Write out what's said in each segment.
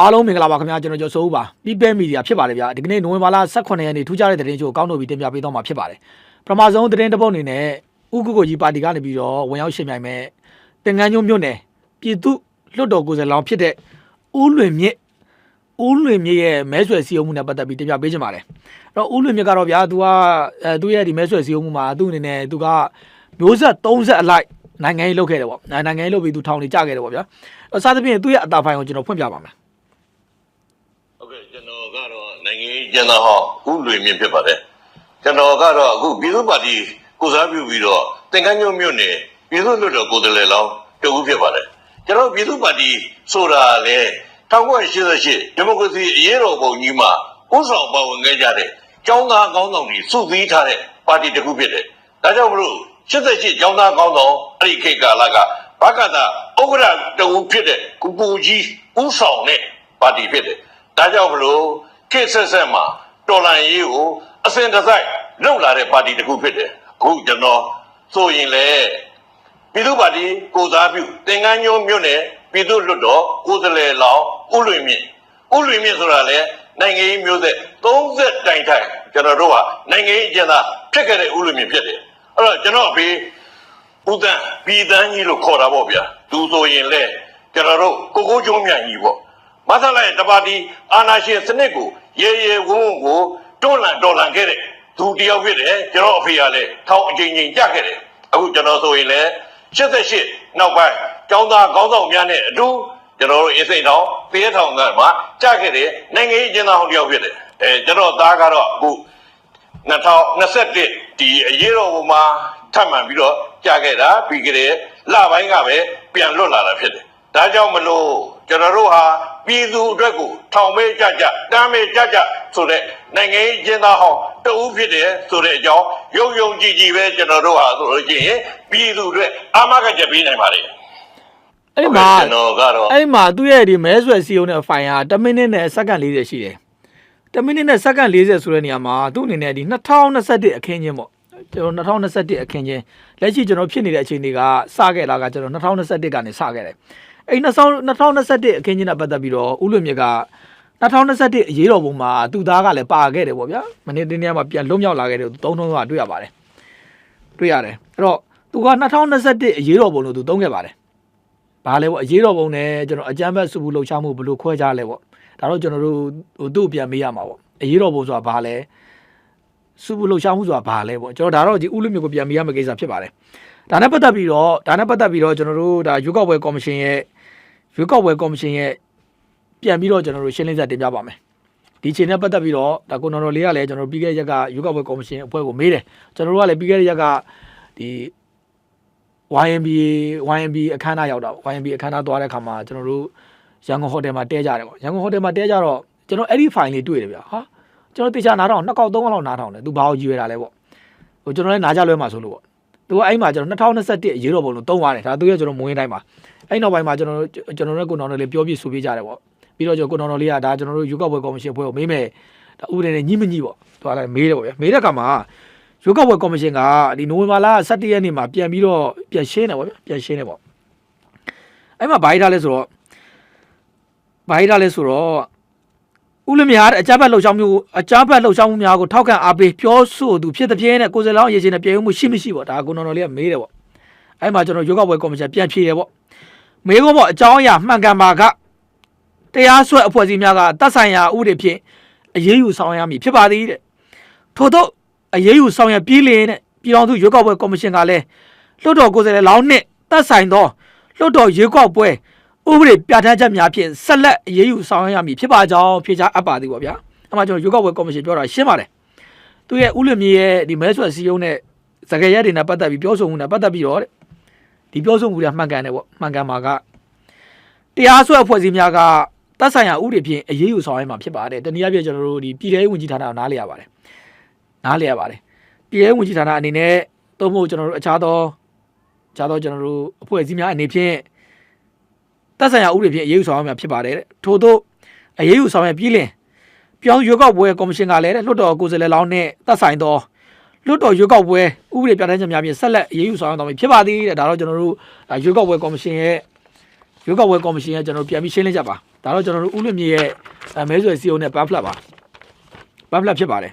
အားလုံးမင်္ဂလာပါခင်ဗျာကျွန်တော်ကျော်စိုးဦးပါ People Media ဖြစ်ပါတယ်ဗျာဒီကနေ့နိုဝင်ဘာလ18ရက်နေ့ထူးခြားတဲ့သတင်းချို့ကိုကောင်းတို့ပြီးတင်ပြပေးတော့မှာဖြစ်ပါတယ်ပထမဆုံးသတင်းတစ်ပုဒ်အနေနဲ့ဥက္ကုကိုကြီးပါတီကနေပြီးတော့ဝင်ရောက်ရှင်မြိုင်မဲ့တင်ငန်းညုံမြို့နယ်ပြည်သူလွတ်တော်ကိုယ်စားလောင်းဖြစ်တဲ့ဦးလွင်မြင့်ဦးလွင်မြင့်ရဲ့မဲဆွယ်စည်းရုံးမှုနဲ့ပတ်သက်ပြီးတင်ပြပေးချင်ပါတယ်အဲ့တော့ဦးလွင်မြင့်ကတော့ဗျာသူကအဲသူ့ရဲ့ဒီမဲဆွယ်စည်းရုံးမှုမှာသူ့အနေနဲ့သူကမျိုးဆက်30အလိုက်နိုင်ငံရေးလုပ်ခဲ့တယ်ပေါ့နိုင်ငံရေးလုပ်ပြီးသူထောင်နေကြခဲ့တယ်ပေါ့ဗျာအဲ့တော့စသဖြင့်သူ့ရဲ့အတာဖိုင်ကိုကျွန်တော်ဖွင့်ပြပါမယ်ဟုတ်ကဲ့ကျွန်တော်ကတော့ နိုင်ငံရေးကျန်းသားဟောင်းဥလွေမြင့်ဖြစ်ပါတယ်ကျွန်တော်ကတော့အခုပြည်သူ့ပါတီကိုစားပြုပြီးတော့တင်ကန်းညုံမြို့နယ်ပြည်သူ့လွှတ်တော်ကိုယ်စားလှယ်လောင်းတဦးဖြစ်ပါတယ်ကျွန်တော်ပြည်သူ့ပါတီဆိုတာလေ1988ဒီမိုကရေစီအရေးတော်ပုံကြီးမှာဥဆောင်ပါဝင်ခဲ့ကြတဲ့ကျောင်းသားကောင်းဆောင်တွေစုစည်းထားတဲ့ပါတီတစ်ခုဖြစ်တယ်ဒါကြောင့်မလို့88ကျောင်းသားကောင်းဆောင်အဲ့ဒီခေတ်ကာလကဘကသာဥက္ကဋ္ဌတဦးဖြစ်တဲ့ကုပူကြီးဥဆောင်တဲ့ပါတီဖြစ်တယ်ဒါကြောင့်မလို့ ခေတ်ဆက်ဆက်မှာတော်လန်ရေးကိုအစဉ်တစိုက်လှုပ်လာတဲ့ပါတီတစ်ခုဖြစ်တယ်အခုကျွန်တော်ဆိုရင်လေပြည်သူ့ပါတီကိုစားပြုတင်ကန်းညုံမြို့နယ်ပြည်သူ့လွတ်တော်ကိုယ်စားလှယ်လောင်းဥလွင်မြင့်ဥလွင်မြင့်ဆိုတာလေနိုင်ငံရေးမျိုးဆက်30တိုင်တိုင်ကျွန်တော်တို့ကနိုင်ငံရေးအကျဉ်းသားဖြစ်ခဲ့တဲ့ဥလွင်မြင့်ဖြစ်တယ်အဲ့တော့ကျွန်တော်အဖေဦးတန်းပြည်တန်းကြီးလို့ခေါ်တာပေါ့ဗျာသူဆိုရင်လေကျွန်တော်တို့ကိုကိုကျုံးမြန်ကြီးပေါ့မဆလာရဲ့တပါတီအာနာရှင်စနစ်ကို ရေရေဝုန်းဝုန်းကိုတွန်းလှန်တော်လှန်ခဲ့တဲ့သူတယောက်ဖြစ်တယ်ကျွန်တော်အဖေကလည်းထောင်အချိန်ချင်းကြခဲ့တယ်အခုကျွန်တော်ဆိုရင်လေ88နောက်ပိုင်းကျောင်းသားကောင်းဆောင်များနဲ့အတူကျွန်တော်တို့အစိမ့်ထောင်တရေထောင်ကမှကြခဲ့တဲ့နိုင်ငံရေးအကျဉ်းသားဟောင်းတယောက်ဖြစ်တယ်အဲကျွန်တော်သားကတော့အခု2021ဒီအရေးတော်ပုံမှာထပ်မံပြီးတော့ကြာခဲ့တာပြီးကြတဲ့လပိုင်းကပဲပြန်လွတ်လာတာဖြစ်တယ်။ဒါကြောင့်မလို့ကျွန်တော်တို့ဟာ ပြည်သူအတွက်ကိုထောင်မဲကြကြတမ်းမဲကြကြဆိုတဲ့နိုင်ငံရေးကျင်းသားဟောင်းတဦးဖြစ်တယ်ဆိုတဲ့အကြောင်းယုံယုံကြည်ကြည်ပဲကျွန်တော်တို့ဟာဆိုလို့ရှိရင်ပြည်သူအတွက်အာမခံချက်ပေးနိုင်ပါလေ။အဲ့မှာကျွန်တော်ကတော့အဲ့မှာသူ့ရဲ့ဒီမဲဆွယ်စီယုံတဲ့ file ဟာ10မိနစ်နဲ့စက္ကန့်40ရှိတယ်10မိနစ်နဲ့စက္ကန့်40ဆိုတဲ့နေရာမှာသူ့အနေနဲ့ဒီ2021အခင်းချင်းပေါ့ကျွန်တော်2021အခင်းချင်းလက်ရှိကျွန်တော်ဖြစ်နေတဲ့အချိန်တွေကစခဲ့တာကကျွန်တော်2021ကနေစခဲ့တယ် အဲ့2021အခင်းချင်းနဲ့ပတ်သက်ပြီးတော့ဥလွင်မြစ်က2021အရေးတော်ပုံမှာသူ့သားကလည်းပါခဲ့တယ်ပေါ့ဗျာမနေ့တင်းနေ့မှာပြန်လွတ်မြောက်လာခဲ့တယ်သူသုံးထုံးကတွေ့ရပါတယ်တွေ့ရတယ်အဲ့တော့သူက2021အရေးတော်ပုံလို့သူသုံးခဲ့ပါတယ်ဘာလဲပေါ့အရေးတော်ပုံနဲ့ကျွန်တော်အကြမ်းဖက်စုဘူးလှုပ်ရှားမှုဘယ်လိုခွဲခြားလဲပေါ့ဒါတော့ကျွန်တော်တို့ဟိုသူ့ကိုပြန်မေးရမှာပေါ့အရေးတော်ပုံဆိုတာဘာလဲစုဘူးလှုပ်ရှားမှုဆိုတာဘာလဲပေါ့ကျွန်တော်ဒါတော့ဒီဥလူမျိုးကိုပြန်မေးရမယ့်ကိစ္စဖြစ်ပါတယ်ဒါနဲ့ပတ်သက်ပြီးတော့ဒါနဲ့ပတ်သက်ပြီးတော့ကျွန်တော်တို့ဒါရွေးကောက်ပွဲကော်မရှင်ရဲ့ ရွေးကောက်ပွဲကော်မရှင်ရဲ့ပြန်ပြီးတော့ကျွန်တော်တို့ရှင်းလင်းချက်တင်ပြပါမယ်ဒီအချိန်နဲ့ပတ်သက်ပြီးတော့ဒါကိုနော်တော်လေးကလည်းကျွန်တော်တို့ပြီးခဲ့တဲ့ရက်ကရွေးကောက်ပွဲကော်မရှင်အဖွဲ့ကိုမေးတယ်ကျွန်တော်တို့ကလည်းပြီးခဲ့တဲ့ရက်ကဒီ YMBA YMB အခမ်းအနားရောက်တာပေါ့ YMB အခမ်းအနားသွားတဲ့ခါမှာကျွန်တော်တို့ရန်ကုန်ဟိုတယ်မှာတဲကြတယ်ပေါ့ရန်ကုန်ဟိုတယ်မှာတဲကြတော့ကျွန်တော်အဲ့ဒီ file လေးတွေ့တယ်ဗျာဟာကျွန်တော်တေချာနားထောင်နှစ်ကောက်သုံးကောက်လောက်နားထောင်တယ်သူဘာကိုကြည့်ရတာလဲပေါ့ဟိုကျွန်တော်လည်းနားကြလွဲမှာဆိုလို့ပေါ့သူကအဲ့မှာကျွန်တော်2021အရေးတော်ပုံလို့သုံးသွားတယ်ဒါသူရဲ့ကျွန်တော်မွေးတိုင်းမှာ အဲ့နောက်ပိုင်းမှာကျွန်တော်တို့ကျွန်တော်တို့ကိုနောင်တော်လေးပြောပြဆိုပြကြတယ်ပေါ့ပြီးတော့ကျွန်တော်ကိုနောင်တော်လေးကဒါကျွန်တော်တို့ယူကောက်ပွဲကော်မရှင်အဖွဲ့ကိုမေးမယ်ဒါဥပဒေနဲ့ညှိမညှိပေါ့သူကလည်းမေးတယ်ပေါ့ဗျာမေးတဲ့ခါမှာရွေးကောက်ပွဲကော်မရှင်ကဒီနိုဝင်ဘာလ17ရက်နေ့မှာပြန်ပြီးတော့ပြန်ရှင်းတယ်ပေါ့ဗျာပြန်ရှင်းတယ်ပေါ့အဲ့မှာဘာကြီးထားလဲဆိုတော့ဘာကြီးထားလဲဆိုတော့ဦးလမြားတဲ့အကြမ်းဖက်လှုပ်ရှားမှုအကြမ်းဖက်လှုပ်ရှားမှုများကိုထောက်ခံအားပေးပြောဆိုသူဖြစ်တဲ့ပြင်းနဲ့ကိုယ်စားလောင်းရေချင်းနဲ့ပြည်မှုရှိမရှိပေါ့ဒါကကိုနော်တော်လေးကမေးတယ်ပေါ့အဲ့မှာကျွန်တော်ရွေးကောက်ပွဲကော်မရှင်ပြန်ဖြေတယ်ပေါ့ မေးခွန်းပေါ့အကြောင်းအရာမှန်ကန်ပါကတရားစွဲအဖွဲ့အစည်းများကတပ်ဆိုင်ရာဥပဒေဖြင့်အရေးယူဆောင်ရမည်ဖြစ်ပါသည်တဲ့ထို့သောအရေးယူဆောင်ရွက်ပြီးလင်းတဲ့ပြည်တော်စုရွေးကောက်ပွဲကော်မရှင်ကလည်းလွှတ်တော်ကိုယ်စားလှယ်လောင်းနဲ့တပ်ဆိုင်သောလွှတ်တော်ရွေးကောက်ပွဲဥပဒေပြဋ္ဌာန်းချက်များဖြင့်ဆက်လက်အရေးယူဆောင်ရွက်ရမည်ဖြစ်ပါကြောင်းဖြေချအပ်ပါသည်ပေါ့ဗျာအမှကျွန်တော်ရွေးကောက်ပွဲကော်မရှင်ပြောတာရှင်းပါတယ်သူရဲ့ဥလမြေရဲ့ဒီမဲဆွယ်စည်းရုံးတဲ့စကားရက်တွေနဲ့ပတ်သက်ပြီးပြောဆိုမှုနဲ့ပတ်သက်ပြီးတော့တဲ့ ဒီပြောဆိုမှုတွေမှန်ကန်တယ်ပေါ့မှန်ကန်ပါကတရားစွဲအဖွဲ့အစည်းများကတပ်ဆိုင်ရာဥပဒေဖြင့်အရေးယူဆောင်ရွက်မှာဖြစ်ပါတယ်တနည်းအားဖြင့်ကျွန်တော်တို့ဒီပြည်ထောင်စုဝန်ကြီးဌာနကိုနားလည်ရပါတယ်နားလည်ရပါတယ်ပြည်ရဲဝင်ကြီးဌာနအနေနဲ့သုံးဖို့ကျွန်တော်တို့အခြားသောအခြားသောကျွန်တော်တို့အဖွဲ့အစည်းများအနေဖြင့်တပ်ဆိုင်ရာဥပဒေဖြင့်အရေးယူဆောင်ရမှာဖြစ်ပါတယ်တဲ့ထို့သောအရေးယူဆောင်ရပြည်လင်ပြောင်းရွေးကောက်ပွဲကော်မရှင်ကလည်းတဲ့လွှတ်တော်ကိုယ်စားလှယ်လောင်းနဲ့တပ်ဆိုင်သော လွှတ်တော်ရွေးကောက်ပွဲဥပဒေပြဋ္ဌာန်းချက်များဖြင့်ဆက်လက်အရေးယူဆောင်ရတော့မည်ဖြစ်ပါသည်တဲ့ဒါတော့ကျွန်တော်တို့ဒါရွေးကောက်ပွဲကော်မရှင်ရဲ့ရွေးကောက်ပွဲကော်မရှင်ရဲ့ကျွန်တော်တို့ပြန်ပြီးရှင်းလင်းချက်ပါဒါတော့ကျွန်တော်တို့ဥလမြင့်ရဲ့အဲမဲဆွယ်စီယုံနဲ့ပန်းဖလက်ပါပန်းဖလက်ဖြစ်ပါတယ်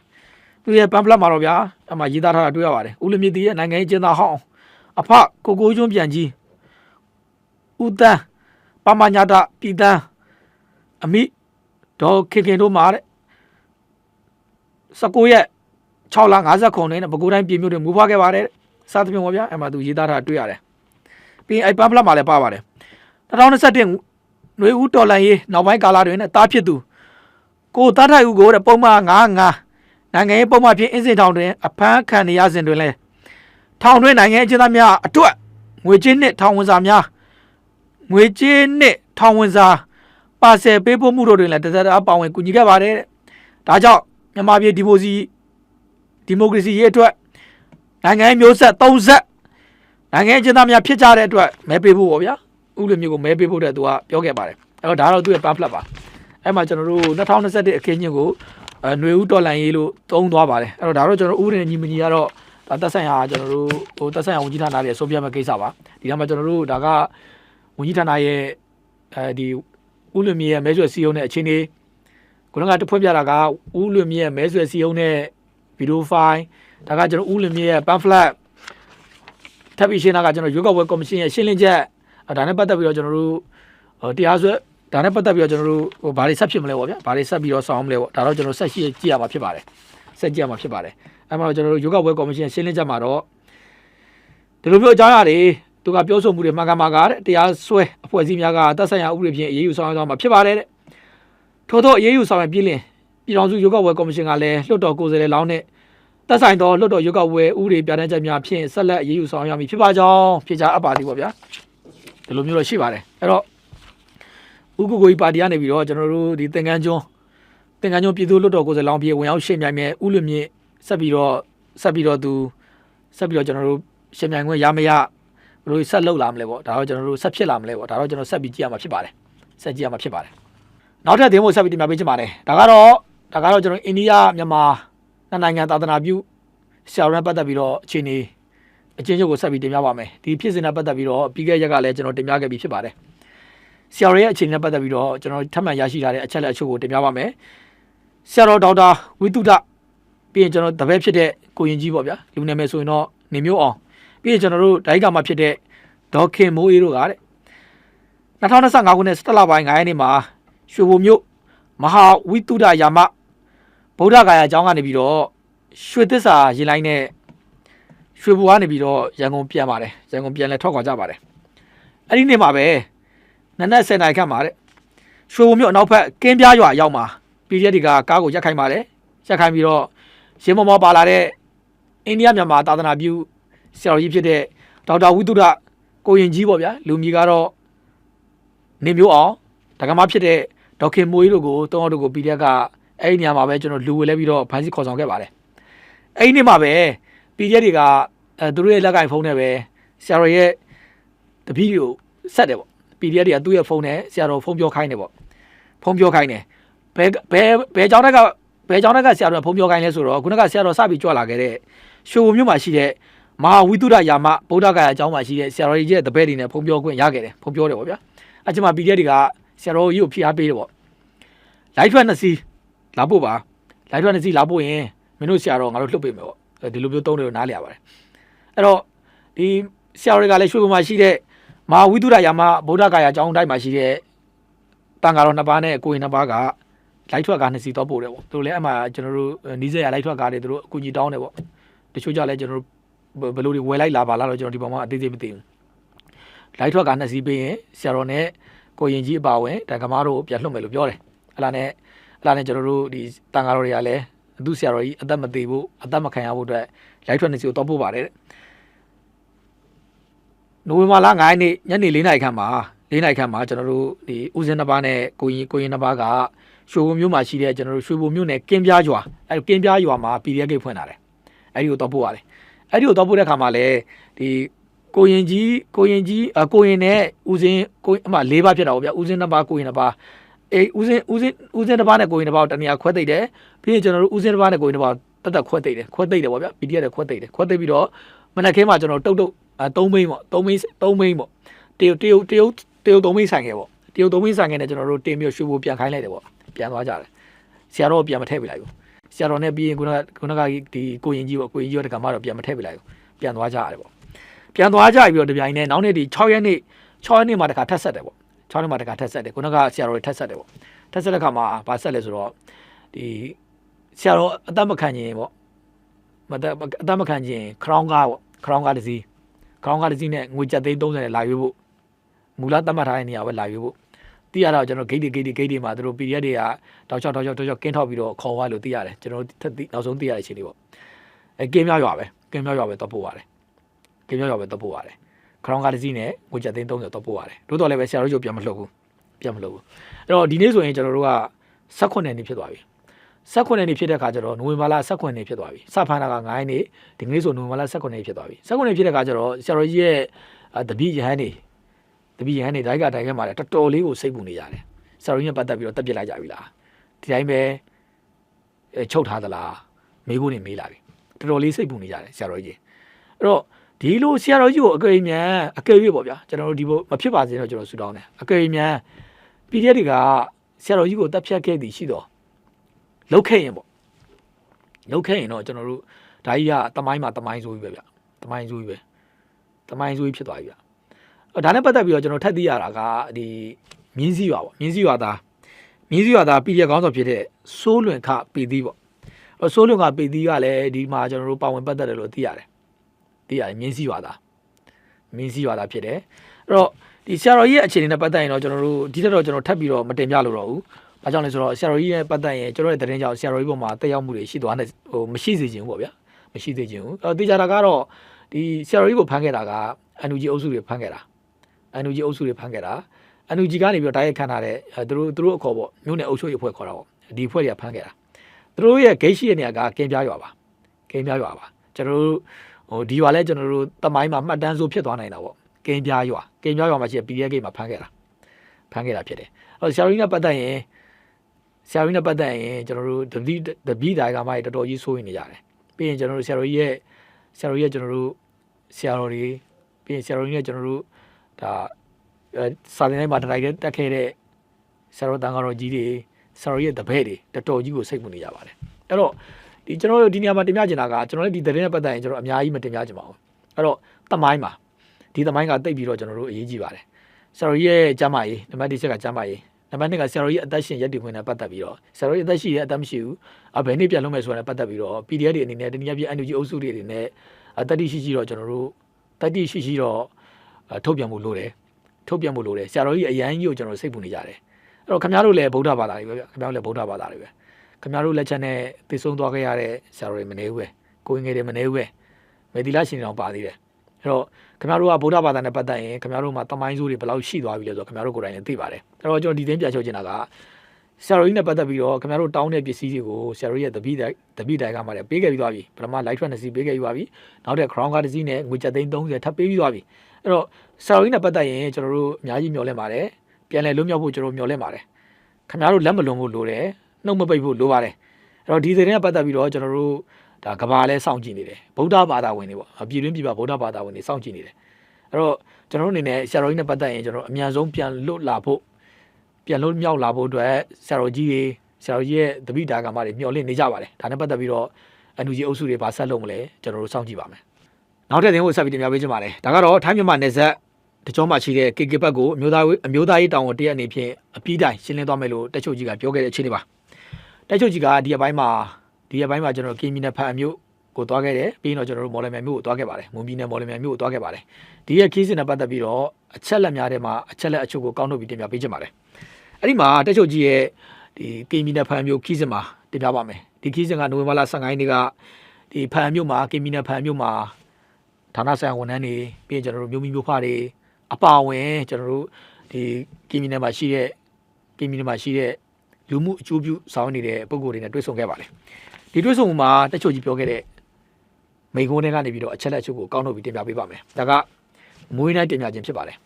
သူရဲ့ပန်းဖလက်မှာတော့ဗျာအမှရေးသားထားတာတွေ့ရပါတယ်ဥလမြင့်တီရဲ့နိုင်ငံရေးကျင်းသားဟောင်းအဖကိုကိုကျွန်းပြန်ကြီးဦးတန်းပမညာတာပြည်တန်းအမိဒေါ်ခင်ခင်တို့မှာတဲ့19ရက် 6လ50ခုနဲ့ပဲခူးတိုင်းပြည်မြို့တွေမူဖွားခဲ့ပါတယ်စသဖြင့်ပေါ့ဗျာအဲ့မှာသူရေးသားထားတာတွေ့ရတယ်ပြီးရင်အဲ့ပန်းဖလက်မှာလည်းပါပါတယ်2021ຫນွေဦးတော်လန်ရေးနောက်ပိုင်းကာလတွင်နဲ့တားဖြစ်သူကိုတားထိုက်ဦးကိုတဲ့ပုံမှန်95နိုင်ငံရေးပုံမှန်ဖြင့်အင်းစင်ထောင်တွင်အဖမ်းခံနေရစဉ်တွင်လဲထောင်တွင်နိုင်ငံအကျဉ်းသားများအတွက်ငွေကြေးနှင့်ထောင်ဝင်စာများငွေကြေးနှင့်ထောင်ဝင်စာပါဆယ်ပေးပို့မှုတို့တွင်လည်းတသက်တာပါဝင်ကူညီခဲ့ပါတယ်တဲ့ဒါကြောင့်မြန်မာပြည်ဒီမိုစီ ဒီမိုကရေစီရေးအတွက်နိုင်ငံရေးမျိုးဆက်30ဆက်နိုင်ငံရေးအကျဉ်းသားများဖြစ်ကြတဲ့အတွက်မဲပေးဖို့ပေါ့ဗျာဥလိုမျိုးကိုမဲပေးဖို့တဲ့သူကပြောခဲ့ပါတယ်အဲ့တော့ဒါတော့သူ့ရဲ့ pamphlet ပါအဲ့မှာကျွန်တော်တို့2021အခင်းချင်းကိုအဲຫນွေဦးတော်လန်ရေးလို့သုံးသွားပါတယ်အဲ့တော့ဒါတော့ကျွန်တော်ဥပဒေညီမညီကတော့ဒါသက်ဆိုင်ရာကျွန်တော်တို့ဟိုသက်ဆိုင်ရာဝန်ကြီးဌာနတွေဆုံးဖြတ်မဲ့ကိစ္စပါဒီကမှာကျွန်တော်တို့ဒါကဝန်ကြီးဌာနရဲ့အဲဒီဥလွန်မြေရဲ့မဲဆွယ်စီယုံတဲ့အခြေအနေခုနကတဖွင့်ပြတာကဥလွန်မြေရဲ့မဲဆွယ်စီယုံတဲ့ ဗီဒီယိုဖိုင်ဒါကကျွန်တော်ဥလွန်မြေရဲ့ pamphlet ထပ်ပြီးရှင်းတာကကျွန်တော်ရွေးကောက်ပွဲကော်မရှင်ရဲ့ရှင်းလင်းချက်အဲဒါနဲ့ပတ်သက်ပြီးတော့ကျွန်တော်တို့ဟိုတရားစွဲဒါနဲ့ပတ်သက်ပြီးတော့ကျွန်တော်တို့ဟိုဘာတွေဆက်ဖြစ်မလဲပေါ့ဗျာဘာတွေဆက်ပြီးတော့ဆောင်မလဲပေါ့ဒါတော့ကျွန်တော်ဆက်ရှိကြည့်ရမှာဖြစ်ပါတယ်ဆက်ကြည့်ရမှာဖြစ်ပါတယ်အဲမှာတော့ကျွန်တော်တို့ရွေးကောက်ပွဲကော်မရှင်ရှင်းလင်းချက်မှာတော့ဒီလိုမျိုးအကြောင်းအရာတွေသူကပြောဆိုမှုတွေမှန်ကန်မှာကတဲ့တရားစွဲအဖွဲ့အစည်းများကတပ်ဆိုင်ရာဥပဒေဖြင့်အရေးယူဆောင်ရွက်သွားမှာဖြစ်ပါတယ်တဲ့ထို့သောအရေးယူဆောင်ရွက်ပြည်လင် ပြည်တော်စုရွေးကောက်ပွဲကော်မရှင်ကလည်းလွှတ်တော်ကိုယ်စားလှယ်လောင်းနဲ့သက်ဆိုင်သောလွှတ်တော်ရွေးကောက်ပွဲဥပဒေပြဋ္ဌာန်းချက်များဖြင့်ဆက်လက်အရေးယူဆောင်ရွက်မည်ဖြစ်ပါကြောင်းဖြေကြားအပ်ပါသည်ပေါ့ဗျာဒီလိုမျိုးတော့ရှိပါတယ်အဲ့တော့ဥက္ကုကိုကြီးပါတီကနေပြီးတော့ကျွန်တော်တို့ဒီသင်္ကန်းကျွန်းသင်္ကန်းကျွန်းပြည်သူ့လွှတ်တော်ကိုယ်စားလှယ်လောင်းပြေဝင်ရောက်ရှေ့မြိုင်မြဲဥလွမြင့်ဆက်ပြီးတော့ဆက်ပြီးတော့သူဆက်ပြီးတော့ကျွန်တော်တို့ရှေ့မြိုင်ခွင့်ရမရဘယ်လိုဆက်လုပ်လာမလဲပေါ့ဒါတော့ကျွန်တော်တို့ဆက်ဖြစ်လာမလဲပေါ့ဒါတော့ကျွန်တော်ဆက်ပြီးကြည့်ရမှာဖြစ်ပါတယ်ဆက်ကြည့်ရမှာဖြစ်ပါတယ်နောက်ထပ်သင်ဖို့ဆက်ပြီးတင်ပြပေးချင်ပါတယ်ဒါကတော့ ဒါကတော့ကျွန်တော်အိန္ဒိယမြန်မာနှစ်နိုင်ငံသာသနာပြုဆရာတော်နဲ့ပတ်သက်ပြီးတော့အခြေအနေအချင်းချုပ်ကိုဆက်ပြီးတင်ပြပါမယ်ဒီဖြစ်စဉ်နဲ့ပတ်သက်ပြီးတော့ပြီးခဲ့ရက်ကလည်းကျွန်တော်တင်ပြခဲ့ပြီးဖြစ်ပါတယ်ဆရာတော်ရဲ့အခြေအနေနဲ့ပတ်သက်ပြီးတော့ကျွန်တော်ထပ်မံရရှိထားတဲ့အချက်လက်အချို့ကိုတင်ပြပါမယ်ဆရာတော်ဒေါက်တာဝိတုဒပြီးရင်ကျွန်တော်တပည့်ဖြစ်တဲ့ကိုရင်ကြီးပေါ့ဗျာလူနာမည်ဆိုရင်တော့နေမျိုးအောင်ပြီးရင်ကျွန်တော်တို့ဒိုင်းကာမှာဖြစ်တဲ့ဒေါက်ခင်မိုးအေးတို့ကတဲ့2025ခုနှစ်17လပိုင်း9ရက်နေ့မှာရွှေဘုံမြို့မဟာဝိတုဒယာမ ဗုဒ္ဓဂါယာကျောင်းကနေပြီးတော့ရွှေသစ္စာရင်လိုင်းနဲ့ရွှေဘူကနေပြီးတော့ရန်ကုန်ပြန်ပါတယ်ရန်ကုန်ပြန်လဲထွက်ခွာကြပါတယ်အဲ့ဒီနေ့မှာပဲနနက်10နာရီခန့်မှာတဲ့ရွှေဘူမြို့အနောက်ဘက်ကင်းပြားရွာရောက်မှာပြည်ရက်တွေကကားကိုရက်ခိုင်းပါတယ်ရက်ခိုင်းပြီးတော့ရင်းမောမောပါလာတဲ့အိန္ဒိယမြန်မာသာသနာပြုဆရာတော်ကြီးဖြစ်တဲ့ဒေါက်တာဝိတုဒကိုရင်ကြီးပေါ့ဗျာလူမျိုးကတော့နေမျိုးအောင်ဒကမဖြစ်တဲ့ဒေါက်ခင်မိုးကြီးတို့ကိုတောင်းတို့ကိုပြည်ရက်က အဲ့ဒီနေရာမှာပဲကျွန်တော်လူဝဲလဲပြီးတော့ဖမ်းဆီးခေါ်ဆောင်ခဲ့ပါတယ်အဲ့ဒီနေ့မှာပဲပြည်ရက်တွေကအဲသူတို့ရဲ့လက်ကင်ဖုန်းနဲ့ပဲဆရာတော်ရဲ့တပည့်ကိုဆက်တယ်ပေါ့ PDF တွေကသူ့ရဲ့ဖုန်းနဲ့ဆရာတော်ဖုန်းပြောခိုင်းတယ်ပေါ့ဖုန်းပြောခိုင်းတယ်ဘယ်ဘယ်ဘယ်ကျောင်းတက်ကဘယ်ကျောင်းတက်ကဆရာတော်ကဖုန်းပြောခိုင်းလဲဆိုတော့ခုနကဆရာတော်စပြီးကြွလာခဲ့တဲ့ရွှေဘုံမြို့မှာရှိတဲ့မဟာဝိတုဒယာမဗုဒ္ဓဂါယာကျောင်းမှာရှိတဲ့ဆရာတော်ကြီးရဲ့တပည့်တွေနဲ့ဖုန်းပြောခွင့်ရခဲ့တယ်ဖုန်းပြောတယ်ပေါ့ဗျာအဲ့ချိန်မှာ PDF တွေကဆရာတော်ကြီးကိုဖိအားပေးတယ်ပေါ့လိုက်ထွက်နှစ်စီး လာဖို့ပါလိုက်ထွက်နှစ်စီးလာဖို့ရင်မင်းတို့ဆရာတော်ငါတို့လှုပ်ပေးမယ်ပေါ့ဒီလိုမျိုးတုံးတယ်နားလည်ရပါတယ်အဲ့တော့ဒီဆရာတော်တွေကလည်းရွှေဘုံမှာရှိတဲ့မဟာဝိတုဒယာမဗုဒ္ဓဂါယာကျောင်းတိုင်းမှာရှိတဲ့တန်ဃာတော်နှစ်ပါးနဲ့ကိုရင်နှစ်ပါးကလိုက်ထွက်ကားနှစ်စီးတော့ပို့တယ်ပေါ့သူတို့လည်းအမှကျွန်တော်တို့နီးစက်ရလိုက်ထွက်ကားတွေသူတို့အကူကြီးတောင်းတယ်ပေါ့တချို့ကြလည်းကျွန်တော်တို့ဘယ်လိုတွေဝယ်လိုက်လာပါလားတော့ကျွန်တော်ဒီပေါ်မှာအသေးသေးမသိဘူးလိုက်ထွက်ကားနှစ်စီးပေးရင်ဆရာတော်နဲ့ကိုရင်ကြီးအပါဝင်တန်ခမားတို့ပြန်လှုပ်မယ်လို့ပြောတယ်အဲ့လာနဲ့ အဲ့လာနဲ့ကျွန်တော်တို့ဒီတန်ဃာတော်တွေကလည်းအသူဆရာတော်ကြီးအသက်မသေးဘူးအသက်မခံရဖို့အတွက်လိုက်ထွက်နှစ်စီးကိုတော့ပို့ပါတယ်တဲ့နိုဝင်ဘာလ9ရက်နေ့ညနေ4နာရီခန့်မှာ4နာရီခန့်မှာကျွန်တော်တို့ဒီဦးစင်းတစ်ပါးနဲ့ကိုရင်ကိုရင်တစ်ပါးကရွှေဘုံမြို့မှာရှိတဲ့ကျွန်တော်တို့ရွှေဘုံမြို့နယ်ကင်းပြားရွာအဲဒီကင်းပြားရွာမှာ PDF ဂိတ်ဖွင့်လာတယ်အဲဒီကိုတော့ပို့ရတယ်အဲဒီကိုတော့ပို့တဲ့ခါမှာလည်းဒီကိုရင်ကြီးကိုရင်ကြီးအကိုရင်နဲ့ဦးစင်းကိုအမ၄ပါးဖြစ်တာပေါ့ဗျာဦးစင်းတစ်ပါးကိုရင်တစ်ပါး အေးဦးစင်းဦးစင်းဦးစင်းတစ်ပါးနဲ့ကိုရင်တစ်ပါးကိုတနေရာခွဲသိပ်တယ်ပြီးရင်ကျွန်တော်တို့ဦးစင်းတစ်ပါးနဲ့ကိုရင်တစ်ပါးတက်တက်ခွဲသိပ်တယ်ခွဲသိပ်တယ်ပေါ့ဗျာ PDF တွေခွဲသိပ်တယ်ခွဲသိပ်ပြီးတော့မနက်ခင်းမှာကျွန်တော်တုတ်တုတ်အဲ3မိန်းပေါ့3မိန်း3မိန်းပေါ့တရုတ်တရုတ်တရုတ်တရုတ်3မိန်းဆိုင်ခဲ့ပေါ့တရုတ်သုံးဝင်းဆိုင်ငယ်နဲ့ကျွန်တော်တို့တင်ပြီးရွှေဘိုပြန်ခိုင်းလိုက်တယ်ပေါ့ပြန်သွားကြတယ်ဆရာတော်ပြန်မထည့်ပြလိုက်ဘူးဆရာတော်နဲ့ပြီးရင်ခုနကခုနကဒီကိုရင်ကြီးပေါ့ကိုရင်ကြီးရောတကမာတော့ပြန်မထည့်ပြလိုက်ဘူးပြန်သွားကြရတယ်ပေါ့ပြန်သွားကြပြီးတော့တပြိုင်နဲ့နောက်နေ့ဒီ6ရက်နေ့6ရက်နေ့မှာတခါထပ်ဆက်တယ်ပေါ့ 6ရက်နေ့မှာတခါထပ်ဆက်တယ်ခုနကဆရာတော်တွေထပ်ဆက်တယ်ပေါ့ထပ်ဆက်တဲ့ခါမှာဗာဆက်လဲဆိုတော့ဒီဆရာတော်အသက်မခံခြင်းပေါ့မသက်အသက်မခံခြင်းခရောင်းကားပေါ့ခရောင်းကားတစ်စီးခရောင်းကားတစ်စီးနဲ့ငွေကြက်သိန်း30နဲ့လာရွေးဖို့မူလသတ်မှတ်ထားတဲ့နေရာပဲလာရွေးဖို့သိရတော့ကျွန်တော်ဂိတ်တွေဂိတ်တွေဂိတ်တွေမှာသူတို့ PDF တွေကတောက်ချောက်တောက်ချောက်တောက်ချောက်ကင်းထောက်ပြီးတော့ခေါ်သွားလို့သိရတယ်ကျွန်တော်ထက်သိနောက်ဆုံးသိရတဲ့အခြေအနေပေါ့အဲကင်းမြောက်ရွာပဲကင်းမြောက်ရွာပဲတော့ပို့ပါတယ်ကင်းမြောက်ရွာပဲတော့ပို့ပါတယ် ခရောင်းကားတစ်စီးနဲ့ငွေချက်သိန်း30တော့ပို့ပါတယ်တို့တော့လည်းပဲဆရာတို့ချုပ်ပြန်မလှုပ်ဘူးပြန်မလှုပ်ဘူးအဲ့တော့ဒီနေ့ဆိုရင်ကျွန်တော်တို့က16နှစ်နေဖြစ်သွားပြီ16နှစ်နေဖြစ်တဲ့ခါကျတော့နိုဝင်ဘာလ16နှစ်ဖြစ်သွားပြီစဖန်တာက9ရက်နေ့ဒီကနေ့ဆိုနိုဝင်ဘာလ16နှစ်ဖြစ်သွားပြီ16နှစ်ဖြစ်တဲ့ခါကျတော့ဆရာတော်ကြီးရဲ့တပည့်ရဟန်းနေတပည့်ရဟန်းနေတိုင်းကတိုင်းကမှာလည်းတော်တော်လေးကိုစိတ်ပူနေကြတယ်ဆရာတော်ကြီးနဲ့ပတ်သက်ပြီးတော့တက်ပြစ်လိုက်ကြပြီလားဒီတိုင်းပဲအဲချုပ်ထားသလားမေးဖို့နေမေးလာပြီတော်တော်လေးစိတ်ပူနေကြတယ်ဆရာတော်ကြီးအဲ့တော့ ဒီလိုဆရာတော်ကြီးကိုအကယ်၍မြန်အကယ်၍ပေါ့ဗျာကျွန်တော်တို့ဒီဘမဖြစ်ပါစေတော့ကျွန်တော်ဆူတောင်းတယ်အကယ်၍မြန်ပြည်ရက်တွေကဆရာတော်ကြီးကိုတက်ဖြတ်ခဲ့သည်ရှိတော့လောက်ခဲ့ရင်ပေါ့လောက်ခဲ့ရင်တော့ကျွန်တော်တို့ဒါကြီးကတမိုင်းမှာတမိုင်းဆိုပြီးပဲဗျတမိုင်းဆိုပြီးပဲတမိုင်းဆိုပြီးဖြစ်သွားပြီဗျအဲ့ဒါနဲ့ပတ်သက်ပြီးတော့ကျွန်တော်ထပ်သိရတာကဒီမြင်းစည်းရွာပေါ့မြင်းစည်းရွာသားမြင်းစည်းရွာသားပြည်ရကောင်းဆောင်ဖြစ်တဲ့စိုးလွင်ခပေသီးပေါ့အဲ့စိုးလွင်ခပေသီးကလည်းဒီမှာကျွန်တော်တို့ပါဝင်ပတ်သက်တယ်လို့သိရတယ် သိရတယ်မြင်းစည်းရွာသားမြင်းစည်းရွာသားဖြစ်တယ်အဲ့တော့ဒီဆရာတော်ကြီးရဲ့အခြေအနေနဲ့ပတ်သက်ရင်တော့ကျွန်တော်တို့ဒီထက်တော့ကျွန်တော်ထပ်ပြီးတော့မတင်ပြလို့တော့ဘူး။ဘာကြောင့်လဲဆိုတော့ဆရာတော်ကြီးရဲ့ပတ်သက်ရင်ကျွန်တော်ရဲ့သတင်းကြောင့်ဆရာတော်ကြီးပေါ်မှာတက်ရောက်မှုတွေရှိသွားတယ်ဟိုမရှိစေချင်ဘူးပေါ့ဗျာ။မရှိစေချင်ဘူး။အဲ့တော့တေချာတာကတော့ဒီဆရာတော်ကြီးကိုဖမ်းခဲ့တာကအန်ယူဂျီအုပ်စုတွေဖမ်းခဲ့တာ။အန်ယူဂျီအုပ်စုတွေဖမ်းခဲ့တာအန်ယူဂျီကနေပြီးတော့တိုက်ရိုက်ခန့်ထားတဲ့အဲသူတို့သူတို့အခေါ်ပေါ့မြို့နယ်အုပ်ချုပ်ရေးအဖွဲ့ခေါ်တာပေါ့ဒီအဖွဲ့တွေကဖမ်းခဲ့တာသူတို့ရဲ့ဂိတ်ရှိတဲ့နေရာကကင်းပြားရွာပါကင်းပြားရွာပါကျွန်တော်တို့ ဟိုဒီရွာလဲကျွန်တော်တို့တမိုင်းမှာမှတ်တမ်းဆိုဖြစ်သွားနိုင်တာပေါ့ကင်းပြားရွာကင်းပြားရွာမှာရှိတဲ့ PDF ဂိတ်မှာဖမ်းခဲ့တာဖမ်းခဲ့တာဖြစ်တယ်အဲဆရာရင်းနဲ့ပတ်သက်ရင်ဆရာရင်းနဲ့ပတ်သက်ရင်ကျွန်တော်တို့တပည့်တပည့်တိုင်းကမှတော်တော်ကြီးစိုးရင်နေကြတယ်ပြီးရင်ကျွန်တော်တို့ဆရာတော်ကြီးရဲ့ဆရာတော်ကြီးရဲ့ကျွန်တော်တို့ဆရာတော်တွေပြီးရင်ဆရာတော်ကြီးရဲ့ကျွန်တော်တို့ဒါအဲစာသင်တိုင်းမှာတတိုင်းတက်ခဲ့တဲ့ဆရာတော်တန်ဃာတော်ကြီးတွေဆရာတော်ရဲ့တပည့်တွေတော်တော်ကြီးကိုစိတ်ဝင်နေကြပါတယ်အဲ့တော့ ဒီကျွန်တော်တို့ဒီနေရာမှာတင်ပြချင်တာကကျွန်တော်လည်းဒီသတင်းနဲ့ပတ်သက်ရင်ကျွန်တော်အများကြီးမတင်ပြချင်ပါဘူးအဲ့တော့တမိုင်းမှာဒီတမိုင်းကတိတ်ပြီးတော့ကျွန်တော်တို့အရေးကြီးပါတယ်ဆရာတော်ရဲ့ကျမ်းမာရေးနံပါတ်1ချက်ကကျမ်းမာရေးနံပါတ်2ကဆရာတော်ရဲ့အသက်ရှင်ရက်တည်ခွင့်နဲ့ပတ်သက်ပြီးတော့ဆရာတော်ရဲ့အသက်ရှိရဲ့အသက်မရှိဘူးအဘယ်နေ့ပြန်လုံးမယ်ဆိုတာနဲ့ပတ်သက်ပြီးတော့ PDF တွေအနေနဲ့တနည်းအားဖြင့် NUG အုပ်စုတွေအနေနဲ့အတတိရှိရှိတော့ကျွန်တော်တို့တတိရှိရှိတော့ထုတ်ပြန်မှုလိုတယ်ထုတ်ပြန်ဖို့လိုတယ်ဆရာတော်ကြီးအရန်ကြီးကိုကျွန်တော်စိတ်ပူနေကြတယ်အဲ့တော့ခင်ဗျားတို့လည်းဗုဒ္ဓဘာသာတွေပဲဗျခင်ဗျားတို့လည်းဗုဒ္ဓဘာသာတွေပဲ ခင်ဗျားတို့လက်ချက်နဲ့သိဆုံးသွားခဲ့ရတဲ့ဆရာတော်တွေမနေဘူးပဲကိုရင်ငယ်တွေမနေဘူးပဲမေဒီလာရှင်တော်ပါသေးတယ်အဲ့တော့ခင်ဗျားတို့ကဗုဒ္ဓဘာသာနဲ့ပတ်သက်ရင်ခင်ဗျားတို့မှာတမိုင်းစိုးတွေဘယ်လောက်ရှိသွားပြီလဲဆိုတော့ခင်ဗျားတို့ကိုယ်တိုင်လည်းသိပါတယ်အဲ့တော့ကျွန်တော်ဒီသိမ်းပြချုပ်ချင်တာကဆရာတော်ကြီးနဲ့ပတ်သက်ပြီးတော့ခင်ဗျားတို့တောင်းတဲ့ပစ္စည်းတွေကိုဆရာတော်ရဲ့တပိတိုင်တပိတိုင်ကမှလည်းပေးခဲ့ပြီးသွားပြီပထမ light track နှစ်စီးပေးခဲ့ပြီးသွားပြီနောက်တဲ့ crown card တစ်စီးနဲ့ငွေကျပ်သိန်း30ထပ်ပေးပြီးသွားပြီအဲ့တော့ဆရာတော်ကြီးနဲ့ပတ်သက်ရင်ကျွန်တော်တို့အများကြီးမျှော်လင့်ပါတယ်ပြန်လည်လွတ်မြောက်ဖို့ကျွန်တော်မျှော်လင့်ပါတယ်ခင်ဗျားတို့လက်မလွန်ဖို့လိုတယ် နှုတ်မပိတ်ဖို့လိုပါတယ်အဲ့တော့ဒီသတင်းနဲ့ပတ်သက်ပြီးတော့ကျွန်တော်တို့ဒါကဘာလဲစောင့်ကြည့်နေတယ်ဗုဒ္ဓဘာသာဝင်တွေပေါ့ပြည်တွင်းပြည်ပဗုဒ္ဓဘာသာဝင်တွေစောင့်ကြည့်နေတယ်အဲ့တော့ကျွန်တော်တို့အနေနဲ့ဆရာတော်ကြီးနဲ့ပတ်သက်ရင်ကျွန်တော်အများဆုံးပြန်လွတ်လာဖို့ပြန်လွတ်မြောက်လာဖို့အတွက်ဆရာတော်ကြီးတွေဆရာတော်ကြီးရဲ့တပိတာကမတွေမျှော်လင့်နေကြပါတယ်ဒါနဲ့ပတ်သက်ပြီးတော့အန်ယူဂျီအုပ်စုတွေဘာဆက်လုပ်မလဲကျွန်တော်တို့စောင့်ကြည့်ပါမယ်နောက်ထပ်သင်ကိုဆက်ပြီးတင်ပြပေးချင်ပါတယ်ဒါကတော့ထိုင်းမြန်မာနယ်စပ်တကြောမှရှိတဲ့ KK ဘက်ကိုအမျိုးသားအမျိုးသားရေးတောင်ဝန်တရက်အနေဖြင့်အပြီးတိုင်ရှင်းလင်းသွားမယ်လို့တက်ချုပ်ကြီးကပြောခဲ့တဲ့အခြေအနေပါ တက်ချုပ်ကြီးကဒီအပိုင်းမှာဒီအပိုင်းမှာကျွန်တော်ကင်းမီနယ်ဖန်အမျိုးကိုသွားခဲ့တယ်ပြီးရင်တော့ကျွန်တော်တို့မော်လမြိုင်မြို့ကိုသွားခဲ့ပါတယ်မွန်ပြည်နယ်မော်လမြိုင်မြို့ကိုသွားခဲ့ပါတယ်ဒီရဲ့ခီးစဉ်နဲ့ပတ်သက်ပြီးတော့အချက်လက်များထဲမှာအချက်လက်အချို့ကိုကောက်နှုတ်ပြီးတင်ပြပေးချင်ပါတယ်အဲ့ဒီမှာတက်ချုပ်ကြီးရဲ့ဒီကင်းမီနယ်ဖန်အမျိုးခီးစဉ်မှာတင်ပြပါမယ်ဒီခီးစဉ်ကနိုဝင်ဘာလ15ရက်နေ့ကဒီဖန်အမျိုးမှာကင်းမီနယ်ဖန်အမျိုးမှာဌာနဆိုင်ရာဝန်ထမ်းတွေပြီးရင်ကျွန်တော်တို့မြို့မိမြို့ဖတွေအပါအဝင်ကျွန်တော်တို့ဒီကင်းမီနယ်မှာရှိတဲ့ကင်းမီနယ်မှာရှိတဲ့ လူမှုအကျိုးပြုဆောင်နေတဲ့ပုံကိုယ်တွေနဲ့တွေ့ဆုံခဲ့ပါတယ်ဒီတွေ့ဆုံမှုမှာတက်ချိုကြီးပြောခဲ့တဲ့မိကုန်းတွေကနေပြီးတော့အချက်လက်အချို့ကိုကောက်နှုတ်ပြီးတင်ပြပေးပါမယ်ဒါကမွေးနိုင်တင်ပြခြင်းဖြစ်ပါတယ်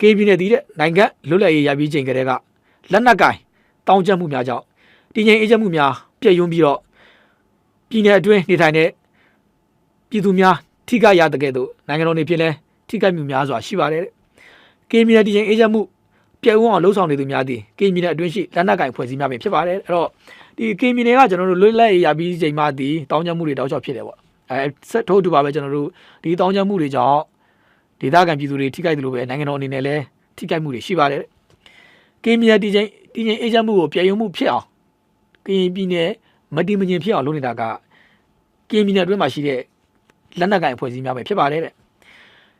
ကေပြည်နယ်တည်တဲ့နိုင်ငံလွတ်လပ်ရေးရပြီးချိန်ကတည်းကလက်နက်ကင်တောင်းကျပ်မှုများကြောင့်တည်ငြိမ်အေးချမ်းမှုများပြည့်ယွန်းပြီးတော့ပြည်နယ်အတွင်းနေထိုင်တဲ့ပြည်သူများထိခိုက်ရတဲ့ကဲ့သို့နိုင်ငံတော်နေဖြစ်လဲထိခိုက်မှုများစွာရှိပါတယ်တဲ့။ကင်းမြတ်တည်ခြင်းအေဂျင့်မှု ပြည့်ဝအောင်လှုပ်ဆောင်နေသူများသည်ကင်းမီနယ်အတွင်းရှိလက်နက်ကင်ဖွဲ့စည်းများပင်ဖြစ်ပါတယ်အဲ့တော့ဒီကင်းမီနယ်ကကျွန်တော်တို့လွတ်လပ်ရေးရပြီးချိန်မှဒီတောင်းကျမှုတွေတောက်လျှောက်ဖြစ်တယ်ပေါ့အဲဆက်ထိုးတူပါပဲကျွန်တော်တို့ဒီတောင်းကျမှုတွေကြောင့်ဒေသခံပြည်သူတွေထိခိုက်တယ်လို့ပဲနိုင်ငံတော်အနေနဲ့လည်းထိခိုက်မှုတွေရှိပါတယ်ကင်းမီနယ်တည်ချိန်တည်ချိန်အေဂျင့်မှုကိုပြည်ယုံမှုဖြစ်အောင်ကင်းပြည်နယ်မတည်မငြိမ်ဖြစ်အောင်လုပ်နေတာကကင်းမီနယ်အတွင်းမှာရှိတဲ့လက်နက်ကင်ဖွဲ့စည်းများပဲဖြစ်ပါတယ်တဲ့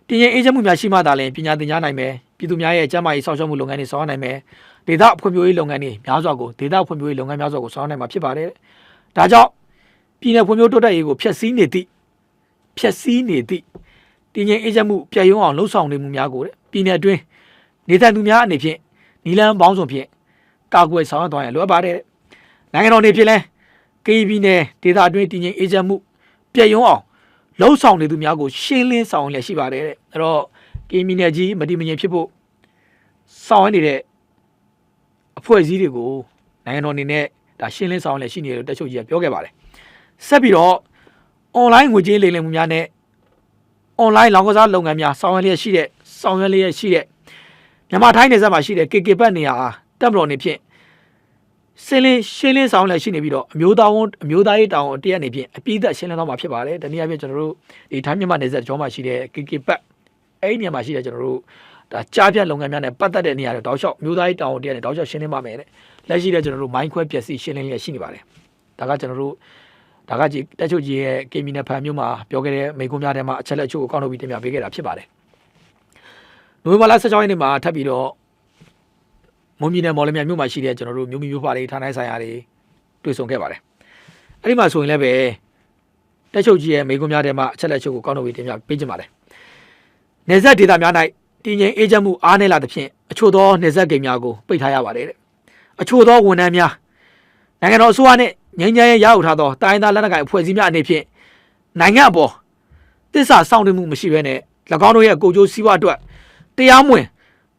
တင်ရင်အေဂျင့်မှုများရှိမှသာလျှင်ပညာသင်ကြားနိုင်မယ် ပြည်သူများရဲ့ကျန်းမာရေးစောင့်ရှောက်မှုလုပ်ငန်းတွေဆောင်ရွက်နိုင်မယ်ဒေသဖွံ့ဖြိုးရေးလုပ်ငန်းတွေများစွာကိုဒေသဖွံ့ဖြိုးရေးလုပ်ငန်းများစွာကိုဆောင်ရွက်နိုင်မှာဖြစ်ပါတယ်ဒါကြောင့်ပြည်내ဖွံ့ဖြိုးတိုးတက်ရေးကိုဖျက်ဆီးနေသည့်ဖျက်ဆီးနေသည့်တင်ရင်အေဂျင့်မှုပြည့်ရုံအောင်လှုပ်ဆောင်နေမှုများကိုတဲ့ပြည်내အတွင်းနေထိုင်သူများအနေဖြင့်နီလန်းပေါင်းစုံဖြင့်ကာကွယ်ဆောင်ရွက်သွားရန်လိုအပ်ပါတယ်နိုင်ငံတော်နေဖြင့်လဲကေပြည်နယ်ဒေသအတွင်းတည်ငြိမ်အေဂျင့်မှုပြည့်ရုံအောင်လှုပ်ဆောင်နေသူများကိုရှင်းလင်းဆောင်လည်းရှိပါတယ်တဲ့အဲ့တော့ ကင်းမီနယ်ကြီးမတိမငြိမ်ဖြစ်ဖို့ဆောင်ရနေတဲ့အဖွဲ့အစည်းတွေကိုနိုင်ငံတော်အနေနဲ့ဒါရှင်းလင်းဆောင်လည်းရှိနေတယ်လို့တက်ချုပ်ကြီးကပြောခဲ့ပါတယ်ဆက်ပြီးတော့ online ငွေကြေးလိမ်လည်မှုများနဲ့ online လောင်းကစားလုပ်ငန်းများဆောင်ရွက်လျက်ရှိတဲ့ဆောင်ရွက်လျက်ရှိတဲ့မြန်မာထိုင်းနယ်စပ်မှာရှိတဲ့ KK ဘတ်နေရာတက်မတော်နေဖြင့်စင်းလင်းရှင်းလင်းဆောင်လည်းရှိနေပြီးတော့အမျိုးသားဝန်အမျိုးသားရေးတောင်တရက်နေဖြင့်အပြည့်အသက်ရှင်းလင်းတော့မှာဖြစ်ပါတယ်။တနည်းအားဖြင့်ကျွန်တော်တို့ဒီထိုင်းမြန်မာနယ်စပ်ကျောမှာရှိတဲ့ KK ဘတ် အဲ့ဒီနေရာမှာရှိတဲ့ကျွန်တော်တို့ဒါကြားပြတ်လုပ်ငန်းများနဲ့ပတ်သက်တဲ့နေရာတွေတောက်လျှောက်မျိုးသားရေးတောင်တရက်နဲ့တောက်လျှောက်ရှင်းလင်းပါမယ်တဲ့။လက်ရှိတဲ့ကျွန်တော်တို့မိုင်းခွဲပျက်စီးရှင်းလင်းလျက်ရှိနေပါတယ်။ဒါကကျွန်တော်တို့ဒါကကြီးတက်ချုပ်ကြီးရဲ့ KM နဲ့ဖန်မျိုးမှာပြောခဲ့တဲ့မိကုံးများထဲမှာအချက်လက်အချို့ကိုကောက်ထုတ်ပြီးတင်ပြပေးခဲ့တာဖြစ်ပါတယ်။နိုဝင်ဘာလ16ရက်နေ့မှာထပ်ပြီးတော့မွန်ပြည်နယ်မော်လမြိုင်မြို့မှာရှိတဲ့ကျွန်တော်တို့မြို့မျိုးမျိုးပါတွေဌာနဆိုင်ရာတွေတွေ့ဆုံခဲ့ပါတယ်။အဲ့ဒီမှာဆိုရင်လည်းပဲတက်ချုပ်ကြီးရဲ့မိကုံးများထဲမှာအချက်လက်အချို့ကိုကောက်ထုတ်ပြီးတင်ပြပေးကြပါတယ်။ နေဆက်ဒေတာများ၌တည်ငြိမ်အေဂျင့်မှုအားနည်းလာသဖြင့်အချို့သောနေဆက်ဂိမ်းများကိုပိတ်ထားရပါတယ်တဲ့အချို့သောဝန်ထမ်းများနိုင်ငံတော်အစိုးရနဲ့ငြိမ်းချမ်းရေးရယူထားသောတိုင်းသားလက်နက်ကိုင်အဖွဲ့အစည်းများအနေဖြင့်နိုင်ငံအပေါ်တစ္ဆာစောင့်တည်မှုမရှိဘဲနဲ့၎င်းတို့ရဲ့ကိုယ်ကျိုးစီးပွားအတွက်တရားမဝင်